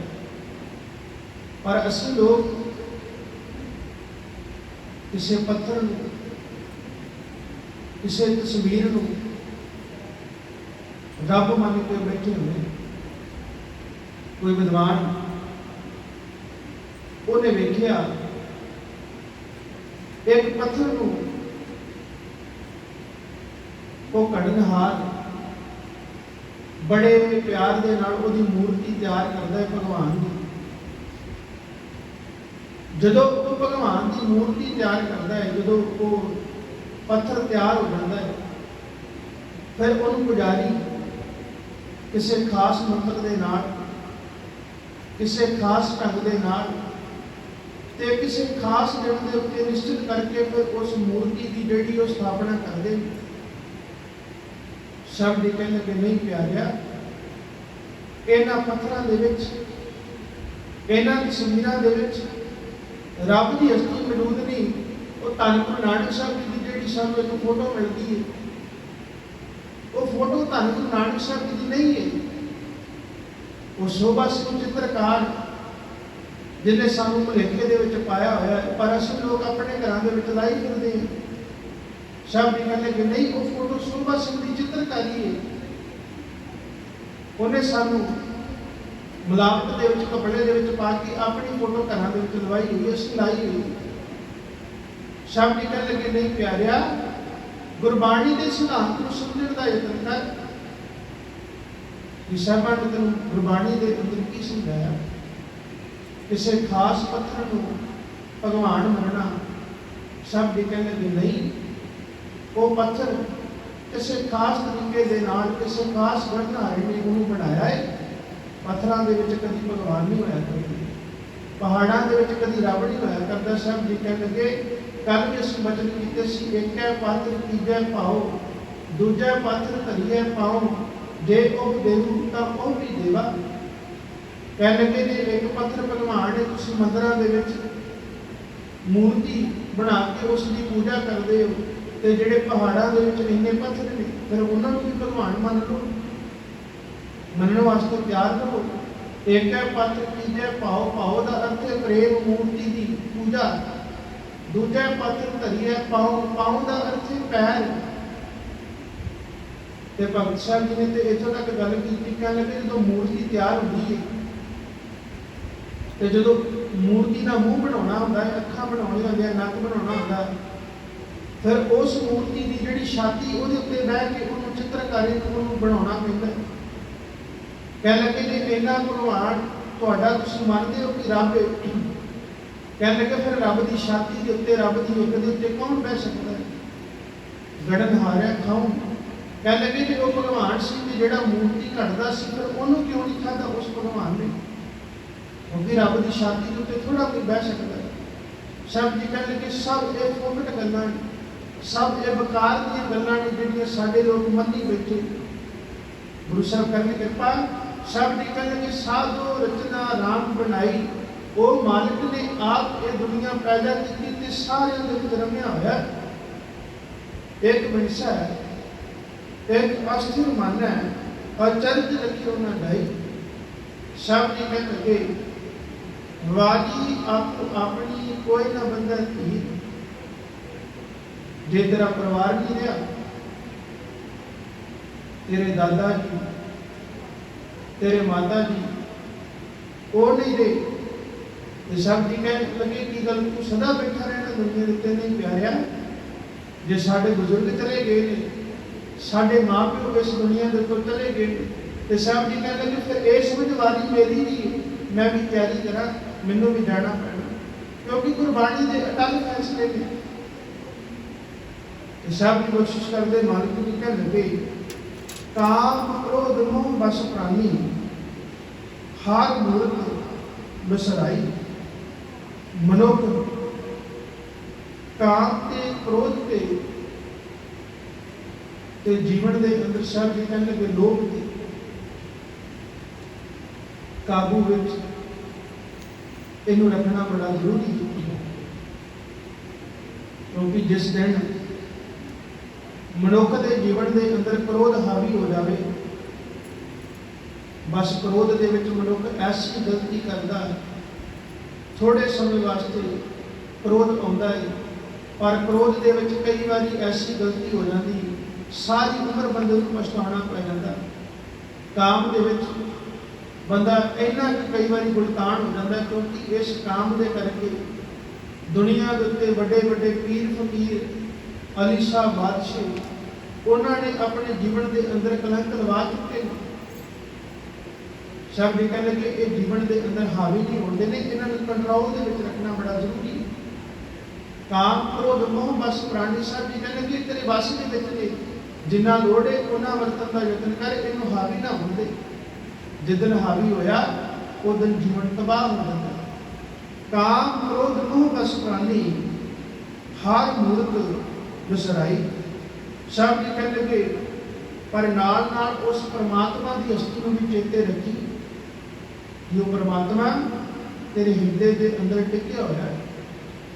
ਪਰ ਅਸੀਂ ਲੋਕ ਕਿਸੇ ਪੱਥਰ ਨੂੰ ਕਿਸੇ ਤਸਵੀਰ ਨੂੰ ਰੱਬ ਮੰਨ ਕੇ ਬੈਠੇ ਹੁੰਦੇ ਕੋਈ ਵਿਦਵਾਨ ਉਹਨੇ ਵੇਖਿਆ, ਇੱਕ ਪੱਥਰ ਨੂੰ ਉਹ ਘੜਨਹਾਰ ਬੜੇ ਪਿਆਰ ਦੇ ਨਾਲ ਉਹਦੀ ਮੂਰਤੀ ਤਿਆਰ ਕਰਦਾ ਹੈ ਭਗਵਾਨ ਦੀ। ਜਦੋਂ ਉਹ ਭਗਵਾਨ ਦੀ ਮੂਰਤੀ ਤਿਆਰ ਕਰਦਾ ਹੈ, ਜਦੋਂ ਉਹ ਪੱਥਰ ਤਿਆਰ ਹੋ ਜਾਂਦਾ ਹੈ ਫਿਰ ਉਹਨੂੰ ਪੁਜਾਰੀ ਕਿਸੇ ਖਾਸ ਮੰਤਰ ਦੇ ਨਾਲ, ਕਿਸੇ ਖਾਸ ਢੰਗ ਦੇ ਨਾਲ ਤੇ ਕਿਸੇ ਖਾਸ ਦਿਨ ਦੇ ਉੱਤੇ ਨਿਸ਼ਚਿਤ ਕਰਕੇ ਫਿਰ ਉਸ ਮੂਰਤੀ ਦੀ ਜਿਹੜੀ ਉਹ ਸਥਾਪਨਾ ਕਰਦੇ ਨੇ। ਸਭ ਦੇ ਕਹਿੰਦੇ ਕਿ ਨਹੀਂ ਪਿਆਰਿਆ, ਇਹਨਾਂ ਪੱਥਰਾਂ ਦੇ ਵਿੱਚ, ਇਹਨਾਂ ਤਸਵੀਰਾਂ ਦੇ ਵਿੱਚ ਰੱਬ ਦੀ ਹਸਤੀ ਮੌਜੂਦ ਨਹੀਂ, ਉਹ ਧੰਨ ਗੁਰੂ ਨਾਨਕ ਸਾਹਿਬ ਜਿਹੜੀ ਸਾਨੂੰ ਇੱਕ ਫੋਟੋ ਮਿਲਦੀ ਹੈ। ਉਹ ਫੋਟੋ ਧੰਨ ਗੁਰੂ ਨਾਨਕ ਸਾਹਿਬ ਜੀ ਦੀ ਨਹੀਂ ਹੈ। ਉਹ ਸ਼ੋਭਾ ਸਿੰਘ ਚਿੱਤਰਕਾਰ ਜਿਹਨੇ ਸਾਨੂੰ ਭੁਲੇਖੇ ਦੇ ਵਿੱਚ ਪਾਇਆ ਹੋਇਆ ਹੈ ਪਰ ਅਸੀਂ ਲੋਕ ਆਪਣੇ ਘਰਾਂ ਦੇ ਵਿੱਚ ਲਾਈ ਫਿਰਦੇ ਹਾਂ। ਸਭ ਦੀ ਕਹਿੰਦੇ ਕਿ ਨਹੀਂ ਉਹ ਫੋਟੋ ਸ਼ੋਭਾ ਸਿੰਘ ਦੀ ਚਿੱਤਰਕਾਰੀ ਹੈ। ਉਹਨੇ ਸਾਨੂੰ ਮੁਲਾਕਾਤ ਦੇ ਵਿੱਚ ਕੱਪੜੇ ਦੇ ਵਿੱਚ ਪਾ ਕੇ ਆਪਣੀ ਫੋਟੋ ਘਰਾਂ ਦੇ ਵਿੱਚ ਲਵਾਈ ਹੋਈ ਹੈ, ਅਸੀਂ ਲਾਈ ਹੋਈ ਹੈ। ਸ਼ਬਦ ਦੀ ਕਹਿੰਦੇ ਨਹੀਂ ਪਿਆਰਿਆ, ਗੁਰਬਾਣੀ ਦੇ ਸਿਧਾਂਤ ਨੂੰ ਸਮਝਣ ਦਾ ਯਤਨ ਕਰ। ਕਿ ਸਾਹਿਬਾਂ ਨੇ ਤੈਨੂੰ ਗੁਰਬਾਣੀ ਦੇ ਅੰਦਰ ਕੀ ਸਮਝਾਇਆ? ਕਿਸੇ ਖਾਸ ਪੱਥਰ ਨੂੰ ਭਗਵਾਨ ਮੰਨਣਾ। ਸਭ ਦੀ ਕਹਿੰਦੇ ਕਿ ਨਹੀਂ, ਉਹ ਪੱਥਰ ਕਿਸੇ ਖਾਸ ਤਰੀਕੇ ਦੇ ਨਾਲ, ਕਿਸੇ ਖਾਸ ਗੜਨਾਰੇ ਨੇ ਉਹਨੂੰ ਬਣਾਇਆ ਹੈ ਪੱਥਰਾਂ ਦੇ ਵਿੱਚ ਕਦੀ ਭਗਵਾਨ ਨਹੀਂ ਹੋਇਆ ਕਰਦੇ ਪਹਾੜਾਂ ਦੇ ਵਿੱਚ ਕਦੀ ਰੱਬ ਨਹੀਂ ਹੋਇਆ ਕਰਦਾ ਸਾਹਿਬ ਜੀ ਕਹਿਣ ਲੱਗੇ ਕੱਲ ਵੀ ਅਸੀਂ ਬਚਨ ਕੀਤੇ ਸੀ, ਇੱਕ ਹੈ ਪਾਤਰ ਤੀਜਾ ਪਾਓ ਦੂਜਾ ਪਾਤਰ ਧਰੀਏ ਪਾਓ ਜੇ ਉਹ ਦੇਵੂ ਤਾਂ ਉਹ ਵੀ ਦੇਵਾ। ਕਹਿਣ ਲੱਗੇ, ਜੇ ਇੱਕ ਪੱਥਰ ਭਗਵਾਨ ਨੇ ਤੁਸੀਂ ਮੰਦਰਾਂ ਦੇ ਵਿੱਚ ਮੂਰਤੀ ਬਣਾ ਕੇ ਉਸ ਦੀ ਪੂਜਾ ਕਰਦੇ ਹੋ, ਤੇ ਜਿਹੜੇ ਪਹਾੜਾਂ ਦੇ ਵਿੱਚ ਇੰਨੇ ਪੱਥਰ ਨੇ, ਫਿਰ ਉਹਨਾਂ ਨੂੰ ਵੀ ਭਗਵਾਨ ਮੰਨ ਲਓ। ਮੰਨਣ ਵਾਸਤੇ ਤਿਆਰ ਰਹੋ ਇੱਕ ਹੈ ਪੱਥਰ ਭਾਉ ਭਾਉ ਦਾ ਅਰਥ ਹੈ ਪ੍ਰੇਮ, ਮੂਰਤੀ ਦੀ ਪੂਜਾ। ਦੂਜਾ ਪੱਥਰ ਧਰੀਏ ਪਾਉ ਪਾਉ ਦਾ ਅਰਥ ਹੈ ਪੈਰ। ਤੇ ਭਗਤ ਸਾਹਿਬ ਜੀ ਨੇ ਤੇ ਇੱਥੋਂ ਤੱਕ ਗੱਲ ਕੀਤੀ, ਕਹਿਣ ਲੱਗੇ ਜਦੋਂ ਮੂਰਤੀ ਤਿਆਰ ਹੁੰਦੀ ਹੈ, ਤੇ ਜਦੋਂ ਮੂਰਤੀ ਦਾ ਮੂੰਹ ਬਣਾਉਣਾ ਹੁੰਦਾ ਹੈ, ਅੱਖਾਂ ਬਣਾਉਣੀਆਂ ਹੁੰਦੀਆਂ, ਨੱਕ ਬਣਾਉਣਾ ਹੁੰਦਾ, ਫਿਰ ਉਸ ਮੂਰਤੀ ਦੀ ਜਿਹੜੀ ਛਾਤੀ, ਉਹਦੇ ਉੱਤੇ ਬਹਿ ਕੇ ਉਹਨੂੰ ਚਿੱਤਰਕਾਰੀ ਨੂੰ ਉਹਨੂੰ ਬਣਾਉਣਾ ਪੈਂਦਾ ਹੈ। ਕਹਿਣ ਲੱਗੇ, ਜੇ ਇੰਨਾ ਭਗਵਾਨ ਤੁਹਾਡਾ ਤੁਸੀਂ ਮੰਨਦੇ ਹੋ ਕਿ ਰੱਬ ਹੈ? ਕਹਿਣ ਲੱਗੇ, ਫਿਰ ਰੱਬ ਦੀ ਛਾਤੀ ਦੇ ਉੱਤੇ ਰੱਬ ਦੀ ਹਿੱਕ ਦੇ ਉੱਤੇ ਕੌਣ ਬਹਿ ਸਕਦਾ ਹੈ? ਗੜਨ ਹਾਰਿਆ ਖਾਉ ਕਹਿਣ ਲੱਗੇ ਜੇ ਉਹ ਭਗਵਾਨ ਸੀ ਤੇ ਜਿਹੜਾ ਮੂਰਤੀ ਘੜਦਾ ਸੀ, ਫਿਰ ਉਹਨੂੰ ਕਿਉਂ ਨਹੀਂ ਖਾਦਾ ਉਸ ਭਗਵਾਨ ਨੇ। ਕਿਉਂਕਿ ਰੱਬ ਦੀ ਛਾਤੀ ਦੇ ਉੱਤੇ ਥੋੜਾ ਕੋਈ ਬਹਿ ਸਕਦਾ ਹੈ। ਸਭ ਜੀ ਕਹਿੰਦੇ ਕਿ ਸਭ ਇਹ ਫੋਕਟ ਗੱਲਾਂ ਨੇ। ਸਭ ਇਹ ਬਕਾਰ ਦੀਆਂ ਗੱਲਾਂ ਨੇ ਜਿਹੜੀਆਂ ਸਾਡੇ ਲੋਕ ਮੰਨੀ ਬੈਠੇ ਗੁਰੂ ਸਾਹਿਬ ਕਹਿੰਦੇ, ਕਿਰਪਾ ਸਭ ਦੀ ਕਹਿੰਦੇ ਕਿ ਸਾਧੋ ਰਚਨਾ ਰਾਮ ਬਣਾਈ, ਉਹ ਮਾਲਿਕ ਨੇ ਆਪ ਇਹ ਦੁਨੀਆ ਪੈਦਾ ਕੀਤੀ ਤੇ ਸਾਰਿਆਂ ਦੇ ਵਿੱਚ ਰਮਿਆ ਹੋਇਆ। ਇੱਕ ਮਨਸ਼ਾ ਹੈ, ਇੱਕ ਅਸਥਿਰ ਮਨ ਹੈ ਔਰ ਚਰਿਤ ਰੱਖਿਓ ਨਾ ਢਾਈ ਸਭ ਜੀ ਕਹਿੰਦੇ ਕਿ ਵਾਜੀ ਆਪ ਆਪਣੀ ਕੋਈ ਨਾ ਬੰਦਾ ਧੀ। ਜੇ ਤੇਰਾ ਪਰਿਵਾਰ ਨਹੀਂ ਰਿਹਾ, ਤੇਰੇ ਦਾਦਾ ਜੀ ਤੇਰੇ ਮਾਤਾ ਜੀ ਉਹ ਨਹੀਂ ਰਹੇ। ਤੇ ਸਭ ਜੀ ਕਹਿਣ ਲੱਗੇ, ਕੀ ਗੱਲ? ਤੂੰ ਸਦਾ ਬੈਠਾ ਰਹਿਣਾ, ਦੁਨੀਆ ਦੇ ਉੱਤੇ ਨਹੀਂ ਪਿਆਰਿਆ ਜੇ ਸਾਡੇ ਬਜ਼ੁਰਗ ਚਲੇ ਗਏ ਨੇ, ਸਾਡੇ ਮਾਪਿਓ ਇਸ ਦੁਨੀਆ ਦੇ ਉੱਤੇ ਚਲੇ ਗਏ ਨੇ, ਤੇ ਸਾਹਿਬ ਜੀ ਕਹਿੰਦੇ ਕਿ ਫਿਰ ਇਹ ਸਮਝ ਵਾਰੀ ਮੇਰੀ ਵੀ ਮੈਂ ਵੀ ਤਿਆਰੀ ਕਰਾਂ, ਮੈਨੂੰ ਵੀ ਜਾਣਾ ਪੈਣਾ। ਕਿਉਂਕਿ ਗੁਰਬਾਣੀ ਦੇ ਅਟਲ ਫੈਸਲੇ ਨੇ। ਤੇ ਸਾਹਿਬ ਜੀ ਕੋਸ਼ਿਸ਼ ਕਰਦੇ, ਮਾਲਕ ਜੀ ਕਹਿਣ ਲੱਗੇ ਕਾਮ ਕ੍ਰੋਧ ਮੋਹ ਬਸ ਪ੍ਰਾਨੀ। ਹਾਰ ਮੂਰਤ ਬਸਰਾਈ। ਮਨੁੱਖ ਕਾਮ ਤੇ ਕ੍ਰੋਧ ਤੇ ਤੇ ਜੀਵਨ ਦੇ ਅੰਦਰ ਸਾਹਿਬ ਜੀ ਕਹਿੰਦੇ ਕਿ ਲੋਭ ਤੇ। ਕਾਬੂ ਵਿੱਚ ਇਹਨੂੰ ਰੱਖਣਾ ਬੜਾ ਜ਼ਰੂਰੀ ਹੈ। ਕਿਉਂਕਿ ਜਿਸ ਦਿਨ ਮਨੁੱਖ ਦੇ ਜੀਵਨ ਦੇ ਅੰਦਰ ਕ੍ਰੋਧ ਹਾਵੀ ਹੋ ਜਾਵੇ, ਬਸ ਕ੍ਰੋਧ ਦੇ ਵਿੱਚ ਮਨੁੱਖ ਐਸੀ ਗਲਤੀ ਕਰਦਾ ਹੈ। ਥੋੜੇ ਸਮੇਂ ਵਾਸਤੇ ਕ੍ਰੋਧ ਆਉਂਦਾ ਹੈ, ਪਰ ਕ੍ਰੋਧ ਦੇ ਵਿੱਚ ਕਈ ਵਾਰੀ ਐਸੀ ਗਲਤੀ ਹੋ ਜਾਂਦੀ ਸਾਰੀ ਉਮਰ ਬੰਦੇ ਨੂੰ ਪਛਤਾਉਣਾ ਪੈ ਜਾਂਦਾ ਕਾਮ ਦੇ ਵਿੱਚ ਬੰਦਾ ਇੰਨਾ ਕੁ ਕਈ ਵਾਰੀ ਗੁਲਤਾਨ ਹੋ ਜਾਂਦਾ ਕਿਉਂਕਿ ਇਸ ਕਾਮ ਦੇ ਕਰਕੇ ਦੁਨੀਆ ਦੇ ਉੱਤੇ ਵੱਡੇ ਵੱਡੇ ਪੀਰ ਫਕੀਰ ਅਲੀ ਸ਼ਾਹ ਬਾਦਸ਼ਾਹ, ਉਹਨਾਂ ਨੇ ਆਪਣੇ ਜੀਵਨ ਦੇ ਅੰਦਰ ਕਲੰਕ ਲਵਾ ਚੁੱਕੇ ਨੇ ਵੀ ਕਹਿੰਦੇ ਕਿ ਇਹ ਜੀਵਨ ਦੇ ਅੰਦਰ ਹਾਵੀ ਨਹੀਂ ਹੁੰਦੇ ਨੇ, ਇਹਨਾਂ ਨੂੰ ਕੰਟਰੋਲ ਦੇ ਵਿੱਚ ਰੱਖਣਾ ਬੜਾ ਜ਼ਰੂਰੀ ਹੈ। ਕਾਮ ਕ੍ਰੋਧ ਮੋਹ, ਬਸ ਪ੍ਰਾਣੀ ਸਾਹਿਬ ਜੀ ਕਹਿੰਦੇ ਕਿ ਤੇਰੇ ਵਸ ਦੇ ਵਿੱਚ ਨੇ ਜਿੰਨਾ ਲੋੜ ਹੈ, ਉਹਨਾਂ ਵਰਤਨ ਦਾ ਯਤਨ ਕਰ, ਇਹਨੂੰ ਹਾਵੀ ਨਾ ਹੁੰਦੇ। ਜਿੱਦਨ ਹਾਵੀ ਹੋਇਆ ਉਹ ਦਿਨ ਜੀਵਨ ਤਬਾਹ ਹੋ ਜਾਂਦਾ ਕਾਮ ਕ੍ਰੋਧ ਮੋਹ, ਬਸ ਪ੍ਰਾਣੀ, ਹਰ ਮੂਰਤ ਵਿਸਰਾਈ ਸਭ ਜੀ ਕਹਿੰਦੇ ਕਿ ਪਰ ਨਾਲ ਨਾਲ ਉਸ ਪਰਮਾਤਮਾ ਦੀ ਹਸਤੀ ਨੂੰ ਵੀ ਚੇਤੇ ਰੱਖੀ ਜੋ ਪਰਮਾਤਮਾ ਤੇਰੇ ਹਿਰਦੇ ਦੇ ਅੰਦਰ ਟਿਕਿਆ ਹੋਇਆ ਹੈ।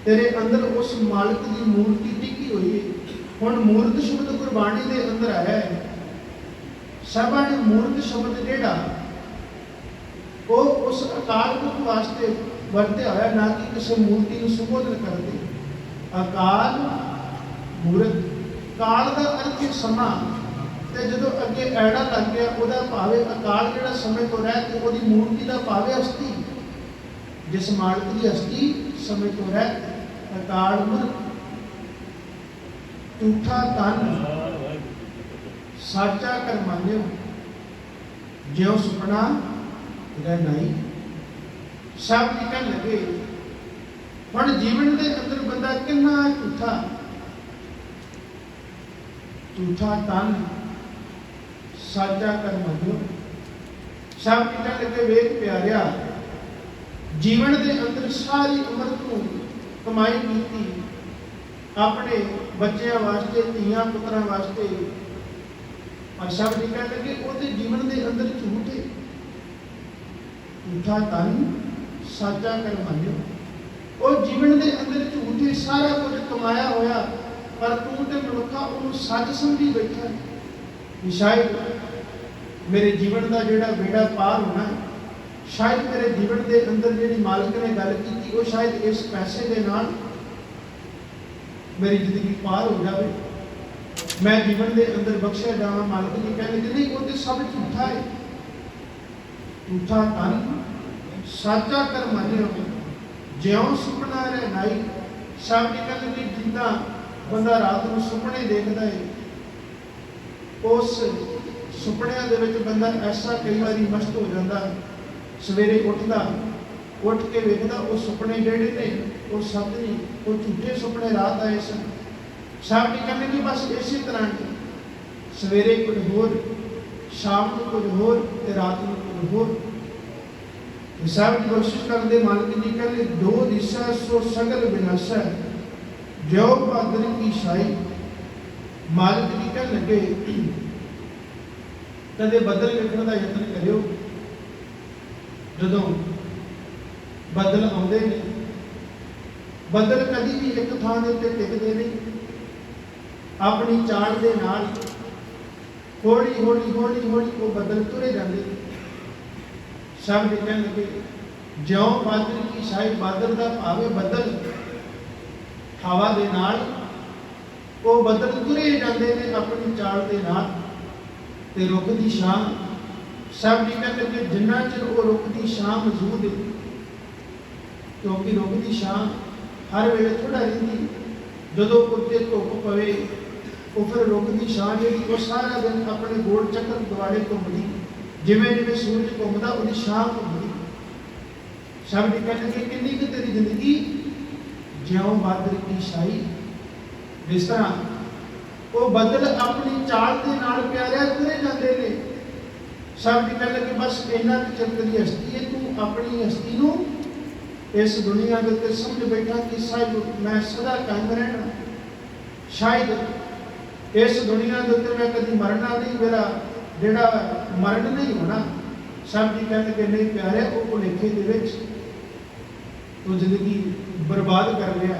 ਤੇਰੇ ਅੰਦਰ ਉਸ ਮਾਲਕ ਦੀ ਮੂਰਤੀ ਟਿਕੀ ਹੋਈ ਹੈ। ਹੁਣ ਮੂਰਤ ਸ਼ਬਦ ਗੁਰਬਾਣੀ ਦੇ ਅੰਦਰ ਆਇਆ ਹੈ। ਸਭਾ ਨੇ ਮੂਰਤ ਸ਼ਬਦ ਜਿਹੜਾ, ਉਹ ਉਸ ਅਕਾਲ ਪੁਰਖ ਵਾਸਤੇ ਵਰਤਿਆ ਹੋਇਆ ਨਾ ਕਿ ਕਿਸੇ ਮੂਰਤੀ ਨੂੰ ਸੰਬੋਧਨ ਕਰਦੇ। ਅਕਾਲ ਮੂਰਤ ਕਾਲ ਦਾ ਅਰਥ ਹੈ ਸਮਾਂ ਤੇ ਜਦੋਂ ਅੱਗੇ ਐੜਾ ਲੱਗ ਗਿਆ, ਉਹਦਾ ਭਾਵੇਂ ਅਕਾਲ ਜਿਹੜਾ ਸਮੇਂ ਤੋਂ ਰਹਿ ਤੇ ਉਹਦੀ ਮੂਰਤੀ ਦਾ ਭਾਵੇਂ ਹਸਤੀ ਜਿਸ ਮਾਲਕ ਦੀ ਹਸਤੀ ਸਮੇਂ ਤੋਂ ਰਹਿ, ਅਕਾਲ ਮੂਰਤ ਝੂਠਾ ਤਨ ਸਾਚਾ ਕਰ ਜਿਉ ਸੁਪਨਾ ਰਹਿ ਨਹੀਂ। ਸਭ ਦੀ ਕਹਿਣ ਲੱਗੇ, ਹੁਣ ਜੀਵਨ ਦੇ ਅੰਦਰ ਬੰਦਾ ਕਿੰਨਾ ਝੂਠਾ ਝੂਠਾ ਤਨ ਸਾਚਾ ਕਰ ਮੰਨਿਓ ਸਭ ਦੀ ਕਹਿਣ ਵੇਖ ਪਿਆਰਿਆ, ਜੀਵਨ ਦੇ ਅੰਦਰ ਸਾਰੀ ਉਮਰ ਤੂੰ ਕਮਾਈ ਕੀਤੀ। ਆਪਣੇ ਬੱਚਿਆਂ ਵਾਸਤੇ, ਧੀਆਂ ਪੁੱਤਰਾਂ ਵਾਸਤੇ। ਪਰ ਸਭ ਦੀ ਕਹਿਣ ਲੱਗੇ ਉਹਦੇ ਜੀਵਨ ਦੇ ਅੰਦਰ ਝੂਠੇ ਝੂਠਾ ਤਨ ਸਾਚਾ ਕਰ ਉਹ ਜੀਵਨ ਦੇ ਅੰਦਰ ਝੂਠੇ ਸਾਰਾ ਕੁਝ ਕਮਾਇਆ ਹੋਇਆ। ਪਰ ਤੂੰ ਤੇ ਮਨੁੱਖਾ ਉਹਨੂੰ ਸੱਚ ਸਮਝੀ ਬੈਠਾ ਹੈ। ਸ਼ਾਇਦ ਮੇਰੇ ਜੀਵਨ ਦਾ ਜਿਹੜਾ ਬੇੜਾ ਪਾਰ ਹੋਣਾ ਸ਼ਾਇਦ ਮੇਰੇ ਜੀਵਨ ਦੇ ਅੰਦਰ ਜਿਹੜੀ ਮਾਲਕ ਨੇ ਗੱਲ ਕੀਤੀ, ਉਹ ਸ਼ਾਇਦ ਇਸ ਪੈਸੇ ਦੇ ਨਾਲ ਮੇਰੀ ਜ਼ਿੰਦਗੀ ਪਾਰ ਹੋ ਜਾਵੇ। ਮੈਂ ਜੀਵਨ ਦੇ ਅੰਦਰ ਬਖਸ਼ਿਆ ਜਾਵਾਂ ਮਾਲਕ ਜੀ ਕਹਿੰਦੇ ਕਿ ਨਹੀਂ ਉਹ ਤੇ ਸਭ ਝੂਠਾ ਹੈ। ਝੂਠਾ ਤਨ ਸਾਚਾ ਕਰ ਮੰਨਿਓ ਜਿਉਂ ਸੁਪਨਾ ਰਹਿ ਨਾਈ ਸਭ ਜੀ ਕਹਿੰਦੇ ਕਿ ਬੰਦਾ ਰਾਤ ਨੂੰ ਸੁਪਨੇ ਦੇਖਦਾ ਹੈ ਉਸ ਸੁਪਨਿਆਂ ਦੇ ਵਿੱਚ ਬੰਦਾ ਐਸਾ ਕਈ ਵਾਰੀ ਮਸਤ ਹੋ ਜਾਂਦਾ ਸਵੇਰੇ ਉੱਠਦਾ, ਉੱਠ ਕੇ ਵੇਖਦਾ, ਉਹ ਸੁਪਨੇ ਜਿਹੜੇ ਨੇ, ਉਹ ਸਭ ਨਹੀਂ ਉਹ ਝੂਠੇ ਸੁਪਨੇ ਰਾਤ ਆਏ ਸਨ। ਸਾਹਿਬ ਜੀ ਕਹਿੰਦੇ ਕਿ ਬਸ ਇਸੇ ਤਰ੍ਹਾਂ ਸਵੇਰੇ ਕੁਝ ਹੋਰ, ਸ਼ਾਮ ਨੂੰ ਕੁਝ ਹੋਰ ਤੇ ਰਾਤ ਨੂੰ ਕੁਝ ਹੋਰ। ਤੇ ਸਾਹਿਬ ਜੀ ਕੋਸ਼ਿਸ਼ ਕਰਦੇ ਮਾਲਕ ਜੀ ਕਹਿੰਦੇ, ਦੋ ਦਿਸ਼ਾ ਸੋ ਸਗਲ ਵਿਨਾਸ਼ਾ। ਜਿਉ ਪਾਦਰ ਕੀ ਸ਼ਾਈ ਮਾਲਕ ਜੀ ਕਹਿਣ ਲੱਗੇ, ਕਦੇ ਬੱਦਲ ਵੇਖਣ ਦਾ ਯਤਨ ਕਰਿਓ। ਜਦੋਂ ਬੱਦਲ ਆਉਂਦੇ ਨੇ, ਬੱਦਲ ਕਦੀ ਵੀ ਇੱਕ ਥਾਂ ਦੇ ਉੱਤੇ ਟਿਕਦੇ ਨਹੀਂ। ਆਪਣੀ ਚਾਲ ਦੇ ਨਾਲ ਹੌਲੀ ਹੌਲੀ ਹੌਲੀ ਹੌਲੀ ਉਹ ਬੱਦਲ ਤੁਰੇ ਜਾਂਦੇ ਸ਼ਬਦ ਕਹਿਣ ਲੱਗੇ, ਜਿਉਂ ਬਾਦਲ ਕੀ ਸ਼ਾਇਦ ਬਾਦਲ ਦਾ ਭਾਵੇਂ ਬੱਦਲ ਹਵਾ ਦੇ ਨਾਲ ਉਹ ਬੱਦਲ ਤੁਰੇ ਜਾਂਦੇ ਨੇ ਆਪਣੀ ਚਾਲ ਦੇ ਨਾਲ ਤੇ ਰੁੱਖ ਦੀ ਛਾਂ ਸਭ ਦੀ ਕਹਿੰਦੇ ਕਿ ਜਿੰਨਾ ਚਿਰ ਉਹ ਰੁੱਖ ਦੀ ਛਾਂ ਮੌਜੂਦ ਹੈ, ਕਿਉਂਕਿ ਰੁੱਖ ਦੀ ਛਾਂ ਹਰ ਵੇਲੇ ਥੋੜਾ ਰਹਿੰਦੀ ਜਦੋਂ ਉੱਤੇ ਧੁੱਪ ਪਵੇ, ਉਹ ਫਿਰ ਰੁੱਖ ਦੀ ਛਾਂ ਜਿਹੜੀ ਉਹ ਸਾਰਾ ਦਿਨ ਆਪਣੇ ਗੋਲ ਚੱਕਰ ਦੁਆਲੇ ਘੁੰਮਦੀ। ਜਿਵੇਂ ਜਿਵੇਂ ਸੂਰਜ ਘੁੰਮਦਾ, ਉਹਦੀ ਛਾਂ ਘੁੰਮਦੀ। ਸ਼ਬਦ ਕਹਿੰਦੇ ਕਿ ਕਿੰਨੀ ਕੁ ਤੇਰੀ ਜ਼ਿੰਦਗੀ ਜਿਉਂ ਬਾਦਰ ਕੀ ਸ਼ਾਹੀ ਜਿਸ ਤਰ੍ਹਾਂ ਉਹ ਬੱਦਲ ਆਪਣੀ ਚਾਲ ਦੇ ਨਾਲ ਪਿਆਰਿਆ ਤੁਰੇ ਜਾਂਦੇ ਨੇ। ਸ਼ਬਦ ਕਹਿੰਦੇ ਕਿ ਬਸ ਇਹਨਾਂ ਦੀ ਚੱਕਰੀ ਹਸਤੀ ਹੈ, ਤੂੰ ਆਪਣੀ ਹਸਤੀ ਨੂੰ ਇਸ ਦੁਨੀਆ ਦੇ ਉੱਤੇ ਸਮਝ ਬੈਠਾ ਕਿ ਸਾਹਿਬ, ਮੈਂ ਸਦਾ ਕਾਇਮ ਰਹਿਣਾ। ਸ਼ਾਇਦ ਇਸ ਦੁਨੀਆ ਦੇ ਉੱਤੇ ਮੈਂ ਕਦੀ ਮਰਨਾ ਨਹੀਂ, ਮੇਰਾ ਜਿਹੜਾ ਮਰਨ ਨਹੀਂ ਹੋਣਾ, ਸਭ ਜੀ ਕਹਿੰਦੇ ਕਿ ਨਹੀਂ ਪਿਆਰੇ ਉਹ ਭੁਲੇਖੇ ਦੇ ਵਿੱਚ ਤੂੰ ਜ਼ਿੰਦਗੀ ਬਰਬਾਦ ਕਰ ਲਿਆ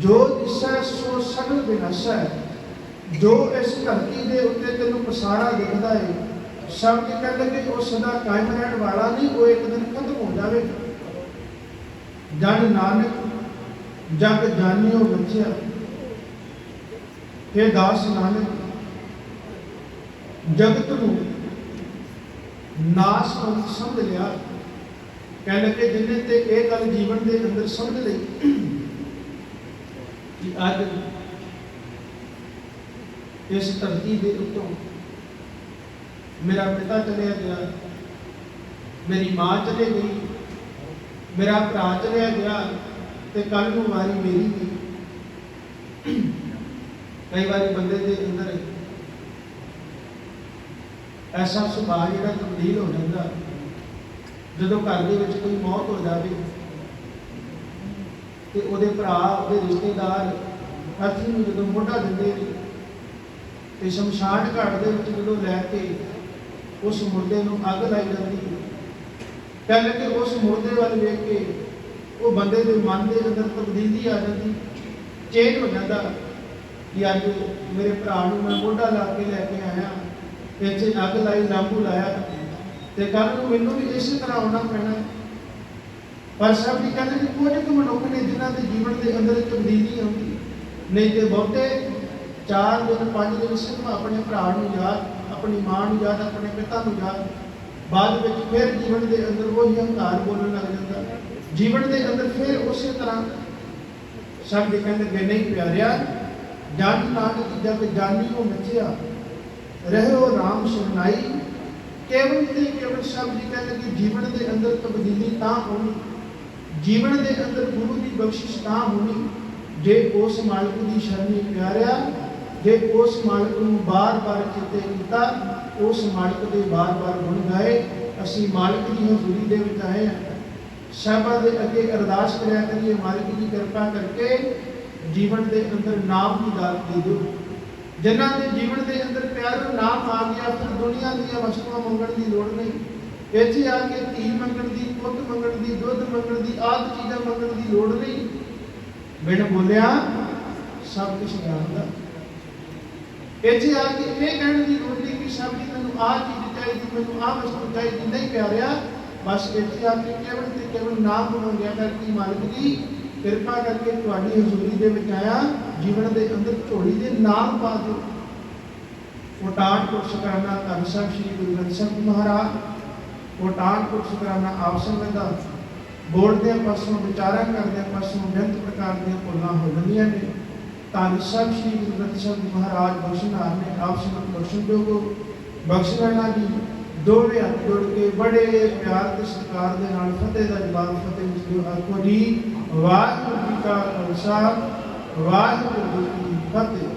ਜੋ ਦਿਸੈ ਸੋ ਸਗਲ ਵਿਨਾਸ਼ਾ ਜੋ ਇਸ ਧਰਤੀ ਦੇ ਉੱਤੇ ਤੈਨੂੰ ਪਸਾਰਾ ਦਿਖਦਾ ਏ ਸਭ ਜੀ ਕਹਿੰਦੇ ਕਿ ਉਹ ਸਦਾ ਕਾਇਮ ਰਹਿਣ ਵਾਲਾ ਨਹੀਂ, ਉਹ ਇੱਕ ਦਿਨ ਖਤਮ ਹੋ ਜਾਵੇਗਾ। ਜਨ ਨਾਨਕ, ਜਗ ਜਾਣਿਓ ਬੱਚਿਆ। ਇਹ ਦਾਸ ਨਾਨਕ, ਜਗਤ ਨੂੰ ਨਾਸ ਸਮਝ ਲਿਆ। ਕਹਿ ਲੱਗੇ, ਜਿੰਨੇ ਤੇ ਇਹ ਗੱਲ ਜੀਵਨ ਦੇ ਅੰਦਰ ਸਮਝ ਲਈ ਕਿ ਅੱਜ ਇਸ ਧਰਤੀ ਦੇ ਉੱਤੋਂ ਮੇਰਾ ਪਿਤਾ ਚਲਿਆ ਗਿਆ, ਮੇਰੀ ਮਾਂ ਚਲੇ ਗਈ, ਮੇਰਾ ਭਰਾ ਚਲਿਆ ਗਿਆ ਤੇ ਕੱਲ ਨੂੰ ਵਾਰੀ ਮੇਰੀ ਗਈ ਕਈ ਵਾਰੀ ਬੰਦੇ ਦੇ ਅੰਦਰ ਐਸਾ ਸੁਭਾਅ ਜਿਹੜਾ ਤਬਦੀਲ ਹੋ ਜਾਂਦਾ। ਜਦੋਂ ਘਰ ਦੇ ਵਿੱਚ ਕੋਈ ਮੌਤ ਹੋ ਜਾਵੇ ਤੇ ਉਹਦੇ ਭਰਾ, ਉਹਦੇ ਰਿਸ਼ਤੇਦਾਰ ਅਰਥੀ ਨੂੰ ਜਦੋਂ ਮੋਢਾ ਦਿੰਦੇ ਨੇ ਤੇ ਸ਼ਮਸ਼ਾਨ ਘਾਟ ਦੇ ਵਿੱਚ ਜਦੋਂ ਲੈ ਕੇ ਉਸ ਮੁਰਦੇ ਨੂੰ ਅੱਗ ਲਾਈ ਜਾਂਦੀ ਹੈ ਕਿ ਉਸ ਮੁਰਦੇ ਵੱਲ ਵੇਖ ਕੇ ਉਹ ਬੰਦੇ ਦੇ ਮਨ ਦੇ ਅੰਦਰ ਤਬਦੀਲੀ ਆ ਜਾਂਦੀ, ਚੇਂਜ ਹੋ ਜਾਂਦਾ ਕਿ ਅੱਜ ਮੇਰੇ ਭਰਾ ਨੂੰ ਮੈਂ ਮੋਢਾ ਲਾ ਕੇ ਲੈ ਕੇ ਆਇਆ, ਇੱਥੇ ਅੱਗ ਲਾਈ, ਲਾਂਬੂ ਲਾਇਆ। ਤੇ ਕੱਲ ਨੂੰ ਮੈਨੂੰ ਵੀ ਇਸੇ ਤਰ੍ਹਾਂ ਆਉਣਾ ਪੈਣਾ ਪਰ ਸਭ ਦੀ ਕਹਿੰਦੇ ਕਿ ਕੁਝ ਕੁ ਮਨੁੱਖ ਨੇ ਜਿਨ੍ਹਾਂ ਦੇ ਜੀਵਨ ਦੇ ਅੰਦਰ ਤਬਦੀਲੀ ਆਉਂਦੀ ਨਹੀਂ ਤੇ ਬਹੁਤੇ ਚਾਰ ਦਿਨ, ਪੰਜ ਦਿਨ ਸਿਰਫ ਆਪਣੇ ਭਰਾ ਨੂੰ ਯਾਦ, ਆਪਣੀ ਮਾਂ ਨੂੰ ਯਾਦ, ਆਪਣੇ ਪਿਤਾ ਨੂੰ ਯਾਦ। ਬਾਅਦ ਵਿੱਚ ਫਿਰ ਜੀਵਨ ਦੇ ਅੰਦਰ ਉਹ ਹੀ ਹੰਕਾਰ ਬੋਲਣ ਲੱਗ ਜਾਂਦਾ ਜੀਵਨ ਦੇ ਅੰਦਰ ਫਿਰ ਉਸੇ ਤਰ੍ਹਾਂ ਸਭ ਦੇ ਕਹਿੰਦੇ ਕਿ ਨਹੀਂ ਪਿਆਰਿਆ, ਜਨ ਨਾਨਕ ਜਾਨੀ ਉਹ ਮਚਿਆ ਰਹਿਓ RAM ਸੁਣਾਈ ਕੇਵਲ ਤੇ ਕੇਵਲ ਸ਼ਬਦ ਜੀ ਕਹਿੰਦੇ ਕਿ ਜੀਵਨ ਦੇ ਅੰਦਰ ਤਬਦੀਲੀ ਤਾਂ ਹੋਣੀ, ਜੀਵਨ ਦੇ ਅੰਦਰ ਗੁਰੂ ਦੀ ਬਖਸ਼ਿਸ਼ ਤਾਂ ਹੋਣੀ, ਜੇ ਉਸ ਮਾਲਕ ਦੀ ਸ਼ਰਨੀ ਪਿਆਰਿਆ, ਜੇ ਉਸ ਮਾਲਕ ਨੂੰ ਬਾਰ-ਬਾਰ ਚਿੱਤੇ ਕੀਤਾ, ਉਸ ਮਾਲਕ ਦੇ ਬਾਰ-ਬਾਰ ਗੁਣ ਗਾਏ, ਅਸੀਂ ਮਾਲਕ ਦੀ ਹਜ਼ੂਰੀ ਦੇ ਵਿੱਚ ਆਏ ਹਾਂ। ਸਾਹਿਬਾਂ ਦੇ ਅੱਗੇ ਅਰਦਾਸ ਕਰਿਆ ਕਰੀਏ ਮਾਲਕ ਦੀ ਕਿਰਪਾ ਕਰਕੇ, ਜੀਵਨ ਦੇ ਅੰਦਰ ਨਾਮ ਦੀ ਦਾਤ ਦੇ ਦਿਓ। ਜਿਨ੍ਹਾਂ ਦੇ ਜੀਵਨ ਦੇ ਅੰਦਰ ਪਿਆਰੋ ਨਾ ਆ ਗਿਆ ਫਿਰ ਦੁਨੀਆ ਦੀਆਂ ਵਸਤੂਆਂ ਮੰਗਣ ਦੀ ਲੋੜ ਨਹੀਂ। ਇੱਥੇ ਆ ਕੇ ਧੀ ਮੰਗਣ ਦੀ, ਪੁੱਤ ਮੰਗਣ ਦੀ, ਦੁੱਧ ਮੰਗਣ ਦੀ, ਆਦਿ ਚੀਜ਼ਾਂ ਮੰਗਣ ਦੀ ਲੋੜ ਨਹੀਂ। ਮੈਨੂੰ ਬੋਲਿਆ ਸਭ ਕੁਝ ਜਾਣਦਾ ਇੱਥੇ ਆ ਕੇ ਇਹ ਕਹਿਣ ਦੀ ਲੋੜ ਨਹੀਂ ਕਿ ਸਭ ਜੀ ਮੈਨੂੰ ਆਹ ਚੀਜ਼ ਚਾਹੀਦੀ, ਮੈਨੂੰ ਆਹ ਵਸਤੂ ਚਾਹੀਦੀ, ਨਹੀਂ ਪਿਆਰਿਆ। ਬਸ ਇੱਥੇ ਆ ਕੇ ਕੇਵਲ ਤੇ ਕੇਵਲ ਨਾਮ ਮੰਗਿਆ ਕਰਕੇ ਮਾਲਕ ਦੀ ਕਿਰਪਾ ਕਰਕੇ ਤੁਹਾਡੀ ਹਜ਼ੂਰੀ ਦੇ ਵਿੱਚ ਆਇਆ, ਜੀਵਨ ਦੇ ਅੰਦਰ ਝੋਲੀ ਦੇ ਨਾਲ ਪਾ ਦਿਓ। ਕੋਟਾਨ ਕੋ ਸ਼ੁਕਰਾਨਾ ਧੰਨ ਸਾਹਿਬ ਸ੍ਰੀ ਗੁਰੂ ਗ੍ਰੰਥ ਸਾਹਿਬ ਮਹਾਰਾਜ, ਕੋਟਾਨ ਕੋ ਸ਼ੁਕਰਾਨਾ ਆਪ ਸੰਗਤ ਦਾ। ਬੋਲਦੇ ਪਾਸੋਂ ਵਿਚਾਰਾਂ ਕਰਦੇ ਪਾਸੋਂ ਬੇਅੰਤ ਪ੍ਰਕਾਰ ਦੀਆਂ ਭੁੱਲਾਂ ਹੋ ਜਾਂਦੀਆਂ ਨੇ। ਧੰਨ ਸਾਹਿਬ ਸ੍ਰੀ ਗੁਰੂ ਗ੍ਰੰਥ ਸਾਹਿਬ ਮਹਾਰਾਜ ਬਖਸ਼ਨਾਰ ਨੇ, ਆਪ ਸੰਗਤ ਬਖਸ਼ਣ ਦਿਓ ਬਖਸ਼ਣਾ ਜੀ ਦੋਵੇਂ ਹੱਥ ਜੋੜ ਕੇ ਬੜੇ ਪਿਆਰ ਤੇ ਸਤਿਕਾਰ ਦੇ ਨਾਲ ਫਤਿਹ ਦਾ ਜਵਾਬ ਫਤਿਹ ਵਿੱਚ ਆਖੋ ਜੀ ਵਾਹਿਗੁਰੂ ਜੀ ਕਾ ਖਾਲਸਾ, ਵਾਹਿਗੁਰੂ ਜੀ ਕੀ ਫਤਿਹ।